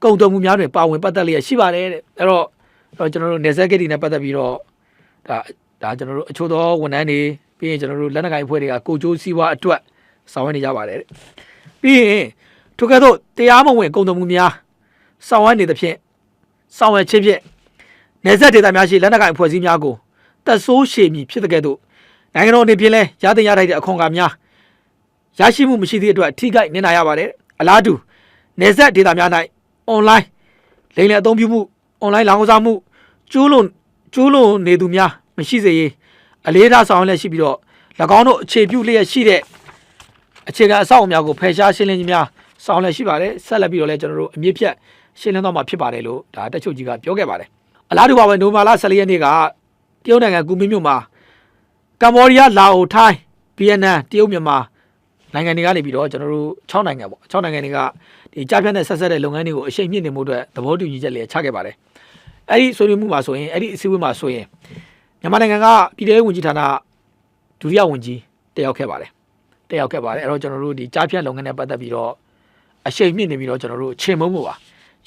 ကုန်သွယ်မှုများတွင်ပါဝင်ပတ်သက်လျက်ရှိပါတယ်တဲ့အဲ့တော့အဲ့တော့ကျွန်တော်တို့နေဆက်ဂိတ်တွေနဲ့ပတ်သက်ပြီးတော့ဒါဒါကျွန်တော်တို့အချို့သောဝန်ထမ်းတွေပြီးရင်ကျွန်တော်တို့လက်နက်ကိုင်အဖွဲ့တွေကကိုယ်ကျိုးစီးပွားအတွက်ဆောင်ရွက်နေကြပါတယ်တဲ့ပြီးရင် ထိုကဲ့သို့တရားမဝင်ကုန်သွယ်မှုများဆောင်ရွက်နေသဖြင့်ဆောင်ရွက်ခြင်းဖြင့်နေဆက်ဒေသများရှိလက်နက်ကိုင်အဖွဲ့အစည်းများကိုတက်ဆိုးရှည်မည်ဖြစ်တဲ့ကဲ့သို့နိုင်ငံတော်အနေဖြင့်လဲရတဲ့ရထိုက်တဲ့အခွန်အခါများရရှိမှုမရှိသည့်အတွက်ထိခိုက်နေနိုင်ရပါတယ်အလားတူနေဆက်ဒေတာများ၌ online လိမ်လည်အသုံးပြုမှု online လောင်းကစားမှုကျိုးလွန်ကျိုးလွန်နေသူများမရှိစေရေးအလေးထားဆောင်ရွက်လျက်ရှိပြီးတော့၎င်းတို့အခြေပြုလျက်ရှိတဲ့အခြေခံအဆောက်အအုံများကိုဖယ်ရှားရှင်းလင်းခြင်းများ ဆောင်ရွက်လျက်ရှိပါတယ်ဆက်လက်ပြီးတော့လဲကျွန်တော်တို့အမြင့်ဖြတ်ရှင်းလင်းတော့မှာဖြစ်ပါတယ်လို့ဒါတက်ချုပ်ကြီးကပြောခဲ့ပါတယ်အလားတူပါပဲနိုမာလာ14ရက်နေ့ကတရုတ်နိုင်ငံကူမင်းမြို့မှာကမ္ဘောဒီးယားလာအိုထိုင်းဗီယက်နမ်တရုတ်မြန်မာနိုင်ငံတွေကနေပြီးတော့ကျွန်တော်တို့6နိုင်ငံပေါ့6နိုင်ငံတွေကဒီကြားဖြတ်နဲ့ဆက်ဆက်တဲ့လုပ်ငန်းတွေကိုအရှိန်မြင့်နေမှုအတွက်သဘောတူညီချက်လေးချခဲ့ပါတယ်အဲ့ဒီဆွေးနွေးမှုမှာဆိုရင်အဲ့ဒီအစည်းအဝေးမှာဆိုရင်မြန်မာနိုင်ငံကပြည်ထောင်ဝန်ကြီးဌာနဒုတိယဝန်ကြီးတက်ရောက်ခဲ့ပါတယ်တက်ရောက်ခဲ့ပါတယ်အဲ့တော့ကျွန်တော်တို့ဒီကြားဖြတ်လုပ်ငန်းနဲ့ပတ်သက်ပြီးတော့ အရှိန်မြင့်နေပြီးတော့ကျွန်တော်တို့ချိန်မုံမှုပါ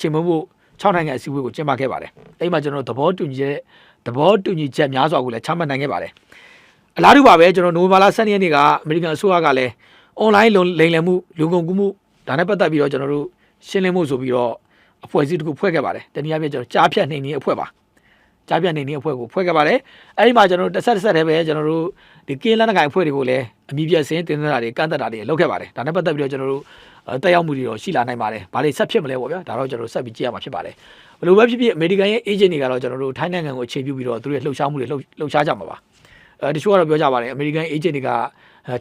ချိန်မုံမှု6နိုင်ငံအစည်းအဝေးကိုကျင်းပခဲ့ပါတယ်အဲ့ဒီမှာကျွန်တော်တို့သဘောတူညီချက်သဘောတူညီချက်များစွာကိုလည်းချမှတ်နိုင်ခဲ့ပါတယ်အလားတူပါပဲကျွန်တော်နိုဝင်ဘာလ12ရက်နေ့ကအမေရိကန်အစိုးရကလည်း online လုံလိမ်လည်မှုလူကုန်ကူးမှုဒါနဲ့ပတ်သက်ပြီးတော့ကျွန်တော်တို့ရှင်းလင်းမှုဆိုပြီးတော့အဖွဲ့အစည်းတစ်ခုဖွဲ့ခဲ့ပါတယ်တနည်းအားဖြင့်ကျွန်တော်ကြားဖြတ်နေနေအဖွဲ့ပါကြားဖြတ်နေနေအဖွဲ့ကိုဖွဲ့ခဲ့ပါတယ်အဲဒီမှာကျွန်တော်တို့တစ်ဆက်တစ်ဆက်တည်းပဲကျွန်တော်တို့ဒီကင်းလန်းကိုင်အဖွဲ့တွေကိုလည်းအမိပြစင်းတင်နေတာတွေကန့်သက်တာတွေလုပ်ခဲ့ပါတယ်ဒါနဲ့ပတ်သက်ပြီးတော့ကျွန်တော်တို့ တက်ရောက်မှုတွေတော့ရှိလာနိုင်ပါတယ်ဘာတွေဆက်ဖြစ်မလဲပေါ့ဗျာဒါတော့ကျွန်တော်တို့ဆက်ပြီးကြည့်ရမှာဖြစ်ပါတယ်ဘယ်လိုပဲဖြစ်ဖြစ်အမေရိကန်ရဲ့ agent တွေကတော့ကျွန်တော်တို့ထိုင်းနိုင်ငံကိုအခြေပြုပြီးတော့သူတို့ရဲ့လှုပ်ရှားမှုတွေလှုပ်လှုပ်ရှားကြမှာပါအဲတချို့ကတော့ပြောကြပါတယ်အမေရိကန် agent တွေက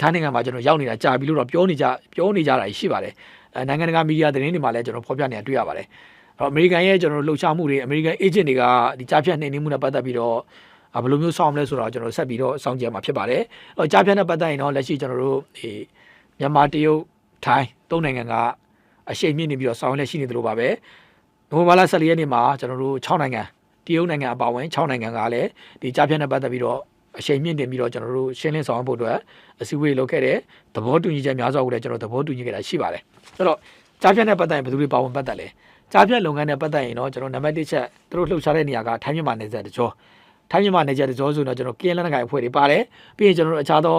ထိုင်းနိုင်ငံမှာကျွန်တော်ရောက်နေတာကြာပြီလို့တော့ပြောနေကြပြောနေကြတာရှိပါတယ်အဲနိုင်ငံတကာမီဒီယာသတင်းတွေမှာလည်းကျွန်တော်ဖော်ပြနေတာတွေ့ရပါတယ်အဲ့တော့အမေရိကန်ရဲ့ကျွန်တော်တို့လှုပ်ရှားမှုတွေအမေရိကန် agent တွေကဒီကြားဖြတ်နှိမ်နင်းမှုနဲ့ပတ်သက်ပြီးတော့ဘယ်လိုမျိုးဆောင်မလဲဆိုတော့ကျွန်တော်ဆက်ပြီးတော့စောင့်ကြည့်ရမှာဖြစ်ပါတယ်။အော်ကြားဖြတ်နဲ့ပတ်သက်ရင်တော့လက်ရှိကျွန်တော်တို့ဒီမြန်မာတရုတ် ထိုင်းသုံးနိုင်ငံကအရှိန်မြင့်နေပြီးတော့ဆောင်ရွက်လက်ရှိနေသလိုပါပဲ။နိုဝင်ဘာလ14ရက်နေ့မှာကျွန်တော်တို့6နိုင်ငံတရုတ်နိုင်ငံအပါအဝင်6နိုင်ငံကလည်းဒီကြားဖြတ်နဲ့ပတ်သက်ပြီးတော့အရှိန်မြင့်တင်ပြီးတော့ကျွန်တော်တို့ရှင်းလင်းဆောင်ဖို့အတွက်အစည်းအဝေးလုပ်ခဲ့တဲ့သဘောတူညီချက်များစွာကိုလည်းကျွန်တော်သဘောတူညီခဲ့တာရှိပါတယ်။ဆိုတော့ကြားဖြတ်နဲ့ပတ်သက်ရင်ဘယ်သူတွေပါဝင်ပတ်သက်လဲ။ကြားဖြတ်လုပ်ငန်းနဲ့ပတ်သက်ရင်တော့ကျွန်တော်နံပါတ်1ချက်သူတို့လှုပ်ရှားတဲ့နေရာကထိုင်းမြန်မာနယ်စပ်တကြောထိုင်းမြန်မာနယ်စပ်တကြောဆိုတော့ကျွန်တော်ကင်းလန်းကိုင်အဖွဲ့တွေပါတယ်။ပြီးရင်ကျွန်တော်တို့အခြားသော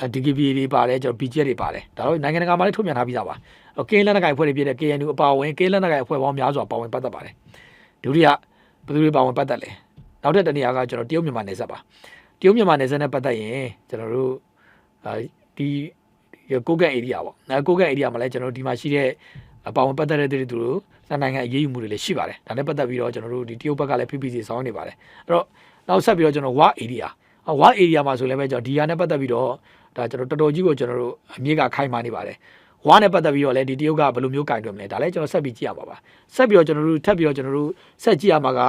အဲအဲ DKB တွေပါတယ်ကျွန်တော် BGF တွေပါတယ်ဒါတော့နိုင်ငံတကာမှာလည်းထုတ်ပြန်ထားပြီးသားပါကင်းလက်နက်ကိုင်အဖွဲ့တွေဖြစ်တဲ့ KNU အပါအဝင်ကင်းလက်နက်ကိုင်အဖွဲ့ပေါင်းများစွာပါဝင်ပတ်သက်ပါတယ်ဒုတိယဘယ်သူတွေပါဝင်ပတ်သက်လဲနောက်ထပ်တစ်နေရာကကျွန်တော်တရုတ်မြန်မာနယ်စပ်ပါတရုတ်မြန်မာနယ်စပ်နဲ့ပတ်သက်ရင်ကျွန်တော်တို့အဲဒီကိုကန့် area ပေါ့အဲကိုကန့် area မှာလည်းကျွန်တော်တို့ဒီမှာရှိတဲ့ပါဝင်ပတ်သက်တဲ့သူတို့နှစ်နိုင်ငံအရေးယူမှုတွေလည်းရှိပါတယ်ဒါနဲ့ပတ်သက်ပြီးတော့ကျွန်တော်တို့ဒီတရုတ်ဘက်ကလည်း PPC ဆောင်းနေပါတယ်အဲ့တော့နောက်ဆက်ပြီးတော့ကျွန်တော် WA area ဝါ area မှာဆိုလည်းပဲကျွန်တော်ဒီဟာနဲ့ပတ်သက်ပြီးတော့ ဒါကျွန်တော်တော်တော်ကြီးကိုကျွန်တော်တို့အမြင့်ကခိုင်မာနေပါတယ်ဝါနဲ့ပတ်သက်ပြီးတော့လည်းဒီတရုတ်ကဘယ်လိုမျိုးကင်တွယ်မလဲဒါလည်းကျွန်တော်ဆက်ပြီးကြည့်ရပါပါဆက်ပြီးတော့ကျွန်တော်တို့ထပ်ပြီးတော့ကျွန်တော်တို့ဆက်ကြည့်ရမှာက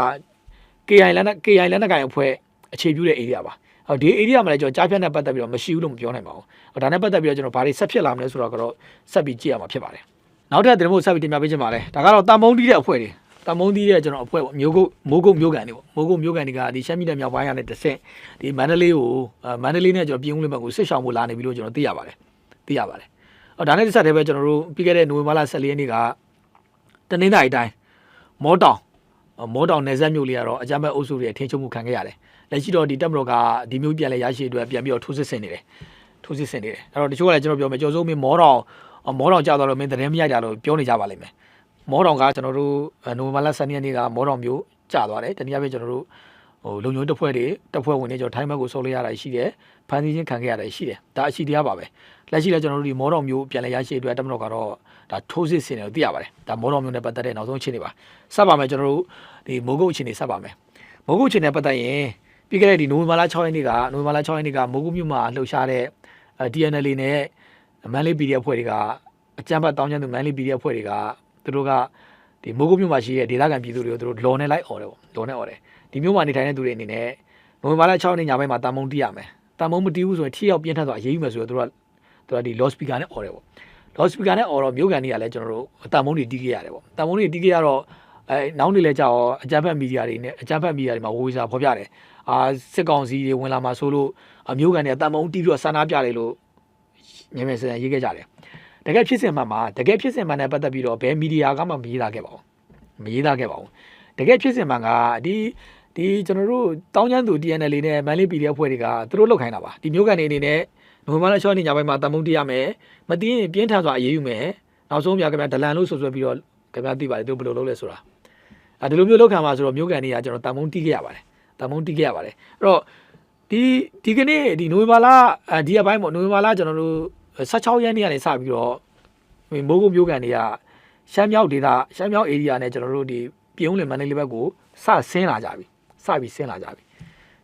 KI လန်နဲ့ KI လန်နဲ့ကင်အဖွဲ့အခြေပြုတဲ့ area ပါဟောဒီ area မှာလည်းကျွန်တော်ကြားဖြတ်နဲ့ပတ်သက်ပြီးတော့မရှိဘူးလို့မပြောနိုင်ပါဘူးဟောဒါနဲ့ပတ်သက်ပြီးတော့ကျွန်တော်ဘာတွေဆက်ဖြစ်လာမလဲဆိုတော့ကတော့ဆက်ပြီးကြည့်ရမှာဖြစ်ပါတယ်နောက်ထပ်တင်ဖို့ဆက်ပြီးတင်ပြပေးချင်ပါတယ်ဒါကတော့တာမုံတီးတဲ့အဖွဲ့တွေ တာမုံတီးတဲ့ကျွန်တော်အဖွဲ့ပေါ့မျိုးကုတ်မိုးကုတ်မျိုးကန်တွေပေါ့မိုးကုတ်မျိုးကန်တွေကဒီရှမ်းပြည်နယ်မြောက်ပိုင်းကနေတစ်ဆင့်ဒီမန္တလေးကိုမန္တလေးနဲ့ကျွန်တော်ပြည်ဦးလေးဘက်ကိုစစ်ဆောင်ဖို့လာနေပြီလို့ကျွန်တော်သိရပါတယ်သိရပါတယ်ဟောဒါနဲ့တစ်ဆက်တည်းပဲကျွန်တော်တို့ပြီးခဲ့တဲ့နိုဝင်ဘာလ14ရက်နေ့ကတနင်္လာရီတိုင်းမောတောင်မောတောင်နယ်စပ်မြို့လေးကတော့အကြမ်းဖက်အုပ်စုတွေထင်းချုံမှုခံခဲ့ရတယ်လက်ရှိတော့ဒီတက်မတော်ကဒီမျိုးပြန်လဲရရှိအတွက်ပြန်ပြီးတော့ထိုးစစ်ဆင်နေတယ်ထိုးစစ်ဆင်နေတယ်အဲ့တော့တချို့ကလည်းကျွန်တော်ပြောမယ်ကြော်စိုးမင်းမောတောင်မောတောင်ကြောက်တော့လို့မင်းသတင်းမရိုက်တာလို့ပြောနေကြပါလိမ့်မယ် မောတောင်ကကျွန်တော်တို့နိုဝင်ဘာလ12ရက်နေ့ကမောတောင်မျိုးကျသွားတယ်တနည်းအားဖြင့်ကျွန်တော်တို့ဟိုလုံညုံတစ်ဖွဲ့တွေတစ်ဖွဲ့ဝင်တွေကျွန်တော်ထိုင်းဘက်ကိုဆုတ်လိုက်ရတာရှိတယ်ဖန်စီချင်းခံခဲ့ရတာရှိတယ်ဒါအရှိတရားပါပဲလက်ရှိလည်းကျွန်တော်တို့ဒီမောတောင်မျိုးပြန်လဲရရှိအတွက်တက်မတော်ကတော့ဒါထိုးစစ်ဆင်တယ်လို့သိရပါတယ်ဒါမောတောင်မျိုးနဲ့ပတ်သက်တဲ့နောက်ဆုံးအခြေအနေပါစပ်ပါမယ်ကျွန်တော်တို့ဒီမိုးကုတ်အခြေအနေစပ်ပါမယ်မိုးကုတ်အခြေအနေပတ်သက်ရင်ပြီးခဲ့တဲ့ဒီနိုဝင်ဘာလ6ရက်နေ့ကနိုဝင်ဘာလ6ရက်နေ့ကမိုးကုတ်မြို့မှာလှုပ်ရှားတဲ့ DNL နဲ့မန်လေး PDF ဖွဲ့တွေကအကြမ်းဖက်တောင်းကျမ်းသူမန်လေး PDF ဖွဲ့တွေက သူတို့ကဒီမိုးကုတ်မြို့မှာရှိတဲ့ဒေသခံပြည်သူတွေကိုသူတို့လော်နေလိုက်អော်တယ်ပေါ့လော်နေអော်တယ်ဒီမြို့မှာနေထိုင်တဲ့သူတွေအနေနဲ့နိုဝင်ဘာလ6ရက်နေ့ညပိုင်းမှာတာမုံတီးရမယ်တာမုံမတီးဘူးဆိုရင်ထိရောက်ပြင်းထန်စွာအရေးယူမယ်ဆိုတော့သူတို့ကသူကဒီ loud speaker နဲ့អော်တယ်ပေါ့ loud speaker နဲ့អော်တော့မြို့ကန်တွေကလည်းကျွန်တော်တို့တာမုံတွေတီးခဲ့ရတယ်ပေါ့တာမုံတွေတီးခဲ့ရတော့အဲနောက်နေလဲကြောက်အကြမ်းဖက်မီဒီယာတွေနဲ့အကြမ်းဖက်မီဒီယာတွေမှာဝေစာဖော်ပြတယ်အာစစ်ကောင်စီတွေဝင်လာမှာဆိုလို့အမျိုးကန်တွေကတာမုံတီးပြီးတော့ဆန္ဒပြတယ်လို့ညနေစံရေးခဲ့ကြတယ် တကယ်ဖြစ်စဉ်မှန်မှာတကယ်ဖြစ်စဉ်မှန်နဲ့ပတ်သက်ပြီးတော့ဘယ်မီဒီယာကမှမရေးသားခဲ့ပါဘူးမရေးသားခဲ့ပါဘူးတကယ်ဖြစ်စဉ်မှန်ကဒီဒီကျွန်တော်တို့တောင်းချမ်းသူ TNL နဲ့မန်လေး PDF ဖွဲ့တွေကသူတို့လောက်ခိုင်းတာပါဒီမျိုးကန်တွေအနေနဲ့နိုဝင်ဘာလ6ရက်နေ့ညပိုင်းမှာတမုံတရမယ်မသိရင်ပြင်းထန်စွာအရေးယူမယ်နောက်ဆုံးပြခင်ဗျာဒလန်လို့ဆိုဆွဲပြီးတော့ခင်ဗျာသိပါတယ်သူဘယ်လိုလုပ်လဲဆိုတာအဲဒီလိုမျိုးလောက်ခံမှာဆိုတော့မျိုးကန်တွေကကျွန်တော်တမုံတီးခဲ့ရပါတယ်တမုံတီးခဲ့ရပါတယ်အဲ့တော့ဒီဒီကနေ့ဒီနိုဝင်ဘာလဒီအပိုင်းပေါ့နိုဝင်ဘာလကျွန်တော်တို့ 16ရက်နေ့ကနေစပြီးတော့မိုးကုတ်မျိုးကန်တွေကရှမ်းမြောက်ဒေသရှမ်းမြောက် area နဲ့ကျွန်တော်တို့ဒီပြုံးလင်မန္တလေးဘက်ကိုစဆင်းလာကြပြီစပြီးဆင်းလာကြပြီ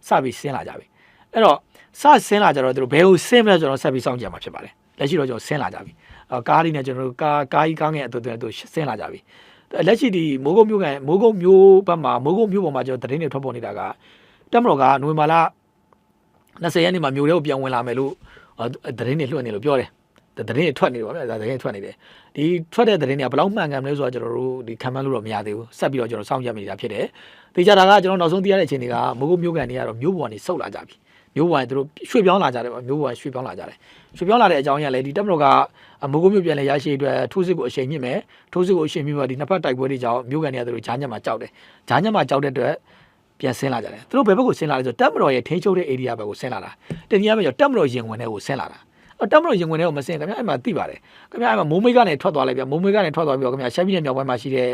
စပြီးဆင်းလာကြပြီအဲ့တော့စဆင်းလာကြတော့သူတို့ဘယ်ကိုဆင်းမလဲကျွန်တော်ဆက်ပြီးစောင့်ကြည့်မှာဖြစ်ပါတယ်လက်ရှိတော့ကျွန်တော်ဆင်းလာကြပြီအော်ကားလေးနဲ့ကျွန်တော်တို့ကားကားကြီးကားငယ်အတူတူဆင်းလာကြပြီလက်ရှိဒီမိုးကုတ်မျိုးကန်မိုးကုတ်မျိုးဘက်မှာမိုးကုတ်မျိုးပေါ်မှာကျွန်တော်သတင်းတွေထွက်ပေါ်နေတာကတက်မတော်ကနိုဝင်ဘာလ20ရက်နေ့မှာမျိုးတွေကိုပြန်ဝင်လာမယ်လို့ သတင်းတွေလွှင့်နေလို့ပြောတယ်သတင်းတွေထွက်နေတယ်ဗျာဒါသတင်းတွေထွက်နေတယ်ဒီထွက်တဲ့သတင်းတွေကဘယ်လောက်မှန်ကန်မလဲဆိုတော့ကျွန်တော်တို့ဒီခံမှန်းလို့တော့မရသေးဘူးဆက်ပြီးတော့ကျွန်တော်စောင့်ကြည့်နေတာဖြစ်တယ်တေချာတာကကျွန်တော်နောက်ဆုံးသိရတဲ့အချိန်တွေကမိုးကုတ်မျိုးကန်တွေကတော့မျိုးပေါ်ကနေဆုတ်လာကြပြီမျိုးပေါ်ကသူတို့ရွှေ့ပြောင်းလာကြတယ်ပေါ့မျိုးပေါ်ကရွှေ့ပြောင်းလာကြတယ်ရွှေ့ပြောင်းလာတဲ့အကြောင်းရင်းကလည်းဒီတက်မတော်ကမိုးကုတ်မျိုးပြန်လဲရရှိအတွက်ထိုးစစ်ကိုအချိန်မြင့်မယ်ထိုးစစ်ကိုအချိန်မြင့်ပြီးတော့ဒီနှစ်ဖက်တိုက်ပွဲတွေကြောင့်မျိုးကန်တွေကသူတို့ဂျားညက်မှာကြောက်တယ်ဂျားညက်မှာကြောက်တဲ့အတွက် ပြန်ဆင်းလာကြတယ်သူတို့ဘယ်ဘက်ကိုဆင်းလာလဲဆိုတက်မတော်ရဲ့ထင်းချုပ်တဲ့ area ဘက်ကိုဆင်းလာတာတနည်းအားဖြင့်တက်မတော်ရင်ဝင်တဲ့ကိုဆင်းလာတာတက်မလို့ရင်ဝင်တွေကိုမစင်ခင်ဗျာအဲ့မှာသိပါတယ်ခင်ဗျာအဲ့မှာမိုးမိတ်ကနေထွက်သွားလိုက်ဗျာမိုးမိတ်ကနေထွက်သွားပြီးတော့ခင်ဗျာရှမ်းပြည်နယ်မြောက်ပိုင်းမှာရှိတဲ့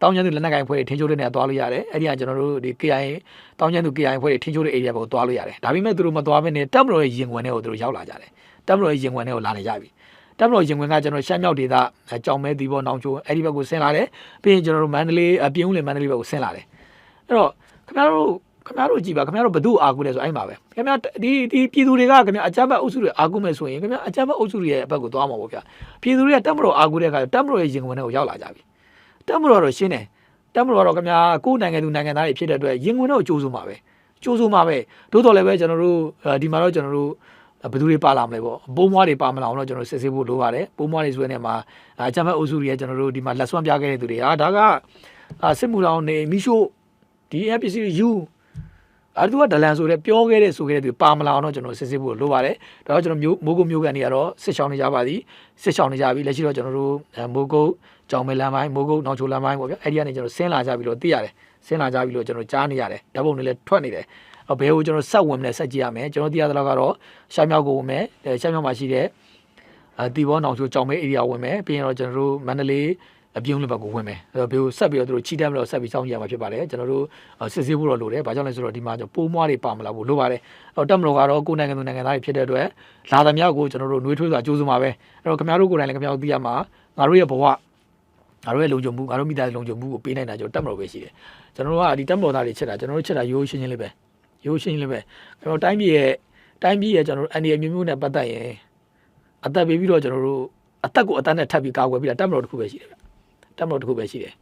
တောင်းကျန်းသူလက်နက်ကိုင်ဖွဲ့တွေထင်းချိုးတဲ့နေရာသွားလို့ရတယ်အဲ့ဒီကကျွန်တော်တို့ဒီ KI တောင်းကျန်းသူ KI ဖွဲ့တွေထင်းချိုးတဲ့ area ဘက်ကိုသွားလို့ရတယ်ဒါပေမဲ့သူတို့မသွားဘဲနဲ့တက်မလို့ရဲ့ရင်ဝင်တွေကိုသူတို့ရောက်လာကြတယ်တက်မလို့ရဲ့ရင်ဝင်တွေကိုလာနေကြပြီတက်မလို့ရင်ဝင်ကကျွန်တော်ရှမ်းမြောက်ဒေသကြောင်မဲတီဘောနောင်ချိုအဲ့ဒီဘက်ကိုဆင်းလာတယ်ပြီးရင်ကျွန်တော်တို့မန္တလေးအပြင်းဦးလင်မန္တလေးဘက်ကိုဆင်းလာတယ်အဲ့တော့ ခင်ဗျားတို့ခင်ဗျားတို့ကြည့်ပါခင်ဗျားတို့ဘသူ့အာကူလဲဆိုအဲ့မှာပဲခင်ဗျားဒီဒီပြည်သူတွေကခင်ဗျာအကြမ်းဖက်အုပ်စုတွေအာကူမဲ့ဆိုရင်ခင်ဗျာအကြမ်းဖက်အုပ်စုတွေရဲ့ဘက်ကိုသွားမှာပေါ့ဗျာပြည်သူတွေကတက်မတော်အာကူတဲ့အခါတက်မတော်ရဲ့ရင်ဝင်တွေကိုရောက်လာကြပြီတက်မတော်တော့ရှင်းတယ်တက်မတော်တော့ခင်ဗျာကိုယ်နိုင်ငံသူနိုင်ငံသားတွေဖြစ်တဲ့အတွက်ရင်ဝင်တော့ကြိုးစုမှာပဲကြိုးစုမှာပဲသို့တော်လည်းပဲကျွန်တော်တို့ဒီမှာတော့ကျွန်တော်တို့ဘယ်သူတွေပါလာမလဲပေါ့ပိုးမွားတွေပါမလာအောင်တော့ကျွန်တော်စစ်ဆေးဖို့လိုပါတယ်ပိုးမွားတွေဆိုတဲ့နေရာမှာအကြမ်းဖက်အုပ်စုတွေရဲ့ကျွန်တော်တို့ဒီမှာလက်စွမ်းပြခဲ့တဲ့သူတွေဟာဒါကစစ်မှုတော်နေမိရှို့ ဒီ APC ယူအဲ့သူကဒလန်ဆိုတဲ့ပြောခဲ့တဲ့ဆိုခဲ့တဲ့သူပါမလာအောင်တော့ကျွန်တော်စစ်စစ်ဖို့လိုပါတယ်ဒါတော့ကျွန်တော်မျိုးမိုးကုတ်မျိုးကန်တွေကတော့စစ်ချောင်းနေကြပါသည်စစ်ချောင်းနေကြပြီလက်ရှိတော့ကျွန်တော်တို့မိုးကုတ်ကြောင်မဲလမ်းပိုင်းမိုးကုတ်နောင်ချိုလမ်းပိုင်းပေါ့ဗျအဲ့ဒီကနေကျွန်တော်ဆင်းလာကြပြီလို့သိရတယ်ဆင်းလာကြပြီလို့ကျွန်တော်ကြားနေရတယ်ဓာတ်ပုံတွေလည်းထွက်နေတယ်အော်ဘယ်ကိုကျွန်တော်ဆက်ဝင်မလဲဆက်ကြည့်ရမယ်ကျွန်တော်သိရတဲ့လောက်ကတော့ရှားမြောက်ကိုဝင်မယ်အဲရှားမြောက်မှာရှိတဲ့အဲတီဘောနောင်ချိုကြောင်မဲ area ဝင်မယ်ပြီးရင်တော့ကျွန်တော်တို့မန္တလေး အပြုံးလေးဘက်ကိုဝင်မယ်အဲ့တော့ဘယ်ကိုဆက်ပြီးတော့သူတို့ချီတက်မလို့ဆက်ပြီးစောင့်ကြည့်ရမှာဖြစ်ပါတယ်ကျွန်တော်တို့စစ်ဆေးဖို့တော့လိုတယ်ဘာကြောင့်လဲဆိုတော့ဒီမှာကျွန်တော်ပိုးမွားတွေပါမလာဘူးလိုပါတယ်အဲ့တော့တက်မလို့ကတော့ကိုယ်နိုင်ငံသူနိုင်ငံသားတွေဖြစ်တဲ့အတွက်လာသမျှကိုကျွန်တော်တို့နှွေးထွေးစွာကြိုးစားမှာပဲအဲ့တော့ခင်ဗျားတို့ကိုယ်တိုင်လည်းခင်ဗျားတို့သိရမှာငါတို့ရဲ့ဘဝငါတို့ရဲ့လုံခြုံမှုငါတို့မိသားစုလုံခြုံမှုကိုပေးနိုင်တာကျွန်တော်တက်မလို့ပဲရှိတယ်ကျွန်တော်တို့ကဒီတက်မလို့သားတွေချက်တာကျွန်တော်တို့ချက်တာရိုးရိုးရှင်းရှင်းလေးပဲရိုးရိုးရှင်းရှင်းလေးပဲကျွန်တော်တိုင်းပြည်ရဲ့တိုင်းပြည်ရဲ့ကျွန်တော်တို့အန်ဒီအမျိုးမျိုးနဲ့ပတ်သက်ရင်အသက်ပေးပြီးတော့ကျွန်တော်တို့အသက်ကိုအသက်နဲ့ထပ်ပြီးကာကွယ်ပြီးတာတက်မလို့တစ်ခုပဲရှိတယ်ဗျ တက်မလို့တစ်ခုပဲရှိတယ်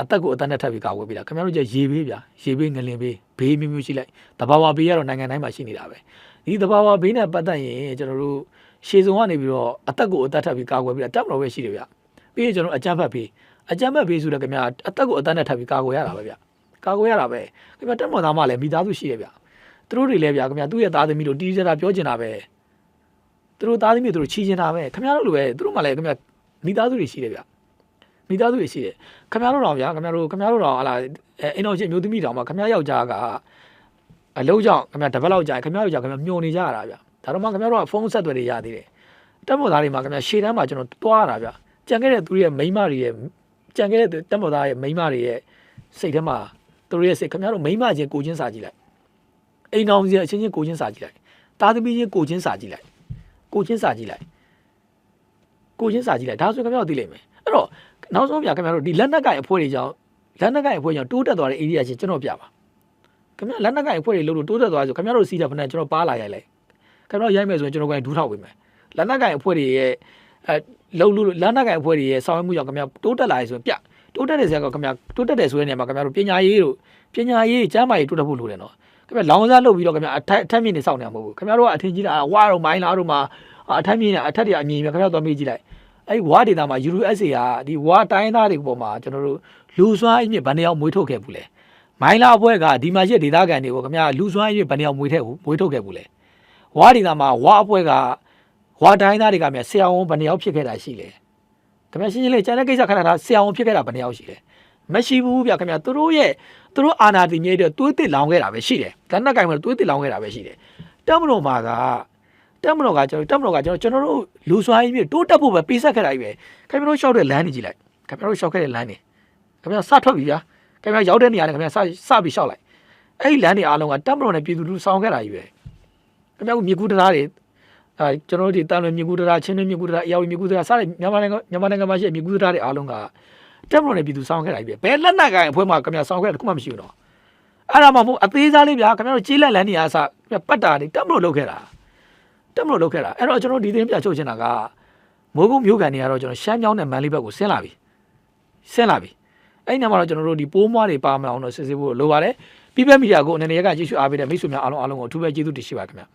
အသက်ကိုအသက်နဲ့ထပ်ပြီးကာကွယ်ပြီးတာခင်ဗျားတို့ကျရေပေးဗျရေပေးငလင်ပေးဘေးမျိုးမျိုးရှိလိုက်တဘာဝဘေးကတော့နိုင်ငံတိုင်းမှာရှိနေတာပဲဒီတဘာဝဘေးနဲ့ပတ်သက်ရင်ကျွန်တော်တို့ရှေစုံကနေပြီးတော့အသက်ကိုအသက်ထပ်ပြီးကာကွယ်ပြီးတာတက်မလို့ပဲရှိတယ်ဗျပြီးရင်ကျွန်တော်အကြမ်းဖက်ပြီးအကြမ်းဖက်ပြီးဆိုတော့ခင်ဗျာအသက်ကိုအသက်နဲ့ထပ်ပြီးကာကွယ်ရတာပဲဗျကာကွယ်ရတာပဲခင်ဗျာတက်မော်သားမလည်းမိသားစုရှိရဗျသူတို့တွေလည်းဗျခင်ဗျာသူ့ရဲ့သားသမီးတို့တီးကြတာပြောချင်တာပဲသူတို့သားသမီးတို့ချီးချင်တာပဲခင်ဗျားတို့လိုပဲသူတို့မှလည်းခင်ဗျာမိသားစုတွေရှိတယ်ဗျ မိသားစုတွေရှိတယ်ခင်ဗျားတို့တော့ဗျာခင်ဗျားတို့ခင်ဗျားတို့တော့ဟာလာအဲအိမ်တော်ချင်းမျိုးသမီးတောင်မှခင်ဗျားယောက်ျားကအလုံးကြောင့်ခင်ဗျာတပတ်လောက်ကြာရင်ခင်ဗျားယောက်ျားခင်ဗျာမျောနေကြရတာဗျဒါတော့မှခင်ဗျားတို့ကဖုန်းဆက်သွယ်တွေရသေးတယ်တက်မော်သားတွေမှာခင်ဗျာရှေ့တန်းမှာကျွန်တော်တွားရတာဗျကြံခဲ့တဲ့သူတွေရဲ့မိန်းမတွေရဲ့ကြံခဲ့တဲ့တက်မော်သားရဲ့မိန်းမတွေရဲ့စိတ်ထဲမှာသူတို့ရဲ့စိတ်ခင်ဗျားတို့မိန်းမချင်းကိုချင်းစာကြည့်လိုက်အိမ်အောင်စီအချင်းချင်းကိုချင်းစာကြည့်လိုက်တာသမီးချင်းကိုချင်းစာကြည့်လိုက်ကိုချင်းစာကြည့်လိုက်ကိုချင်းစာကြည့်လိုက်ဒါဆိုခင်ဗျားတို့သိလိမ့်မယ်အဲ့တော့ နောက်ဆုံးပြခင်ဗျားတို့ဒီလက်နက်ကင်အဖွဲ့တွေကြောင့်လက်နက်ကင်အဖွဲ့ကြောင့်တိုးတက်သွားတဲ့ area ချင်းကျွန်တော်ပြပါခင်ဗျားလက်နက်ကင်အဖွဲ့တွေလို့လို့တိုးတက်သွားဆိုခင်ဗျားတို့စီးတဲ့ဖက်နဲ့ကျွန်တော်ပါလာရိုက်လိုက်ခင်ဗျားတို့ရိုက်မယ်ဆိုရင်ကျွန်တော်ကိုယ်ဒူးထောက်ပေးမယ်လက်နက်ကင်အဖွဲ့တွေရဲ့အဲလုံလို့လမ်းနာကန်အဖွဲ့တွေရဲ့ဆောင်ရွက်မှုကြောင့်ခင်ဗျာတိုးတက်လာရဆိုရင်ပြတိုးတက်တဲ့ဆရာကခင်ဗျာတိုးတက်တယ်ဆိုတဲ့နေရာမှာခင်ဗျာတို့ပညာရေးတို့ပညာရေးကျမ်းမာရေးတိုးတက်ဖို့လိုတယ်နော်ခင်ဗျာလောင်စားလုပ်ပြီးတော့ခင်ဗျာအထက်အထက်မြင့်နေစောင့်နေမှာမဟုတ်ဘူးခင်ဗျာတို့ကအထင်ကြီးတာဝါတော့မိုင်းလားတို့မှာအထက်မြင့်နေအထက်တွေအမြင်မြင်ခင်ဗျာတော့မေးကြည့်လိုက် အဲ့ဝါဒေတာမှာ USA ကဒီဝါတိုင်းသားတွေပေါ်မှာကျွန်တော်တို့လူစွမ်းအမြင့်ဗန်နေအောင်မွေးထုတ်ခဲ့ဘူးလေမိုင်းလာဘွဲကဒီမှာရှိတဲ့ဒေသခံတွေကိုခင်ဗျာလူစွမ်းအမြင့်ဗန်နေအောင်မွေးထည့်ဘူးမွေးထုတ်ခဲ့ဘူးလေဝါဒေတာမှာဝါအဘွဲကဝါတိုင်းသားတွေကမြန်ဆရာဝန်ဗန်နေအောင်ဖြစ်ခဲ့တာရှိလေခင်ဗျာရှင်းရှင်းလေးကျန်တဲ့ကိစ္စခဏထားဆရာဝန်ဖြစ်ခဲ့တာဘယ်နှယောက်ရှိလဲမရှိဘူးဗျခင်ဗျာသူတို့ရဲ့သူတို့အာနာတည်မြဲတဲ့သွေးတစ်လောင်ခဲ့တာပဲရှိတယ်လက်နက်ကင်မှာသွေးတစ်လောင်ခဲ့တာပဲရှိတယ်တက်မတော်မှာက တက်မတော်ကကျွန်တော်တက်မတော်ကကျွန်တော်ကျွန်တော်တို့လူစွာကြီးပြတိုးတက်ဖို့ပဲပေးဆက်ခဲ့တာကြီးပဲခင်ဗျားတို့ရှောက်တဲ့လမ်းနေကြည့်လိုက်ခင်ဗျားတို့ရှောက်ခဲ့တဲ့လမ်းနေခင်ဗျာစထွက်ပြီဗျာခင်ဗျာရောက်တဲ့နေရာနဲ့ခင်ဗျာစစပြီးရှောက်လိုက်အဲ့ဒီလမ်းတွေအားလုံးကတက်မတော်နဲ့ပြည်သူလူထုဆောင်ခဲ့တာကြီးပဲခင်ဗျားကမြေကူးတရားတွေအဲကျွန်တော်တို့ဒီတန်လွင်မြေကူးတရားချင်းတွင်းမြေကူးတရားအရာဝမြေကူးတရားစတဲ့မြန်မာနိုင်ငံမြန်မာနိုင်ငံမှာရှိတဲ့မြေကူးတရားတွေအားလုံးကတက်မလို့နေပြည်သူစောင်းခဲ့တာကြီးပဲဘယ်လက်နက်ကိုင်အဖွဲမှာခင်ဗျာစောင်းခဲ့တာတခုမှမရှိဘူးတော့အဲ့ဒါမှမဟုတ်အသေးစားလေးဗျာခင်ဗျားတို့ကြီးလက်လန်းနေရအစခင်ဗျာပတ်တာတွေတက်မလို့လုပ်ခဲ့တာ တက်မလို့လုပ်ခဲ့တာအဲ့တော့ကျွန်တော်ဒီသတင်းပြချုပ်ချင်တာကမိုးကုတ်မျိုးကန်တွေကတော့ကျွန်တော်ရှမ်းမြောင်းနဲ့မန်လေးဘက်ကိုဆင်းလာပြီဆင်းလာပြီအဲ့ဒီညမှာတော့ကျွန်တော်တို့ဒီပိုးမွားတွေပါမအောင်တော့စစ်စစ်ဖို့လိုပါတယ်ပြပမီဒီယာကိုအနေနဲ့ရကကြည့်ရှုအားပေးတဲ့မိတ်ဆွေများအားလုံးအားလုံးကိုအထူးပဲကျေးဇူးတင်ရှိပါခင်ဗျာ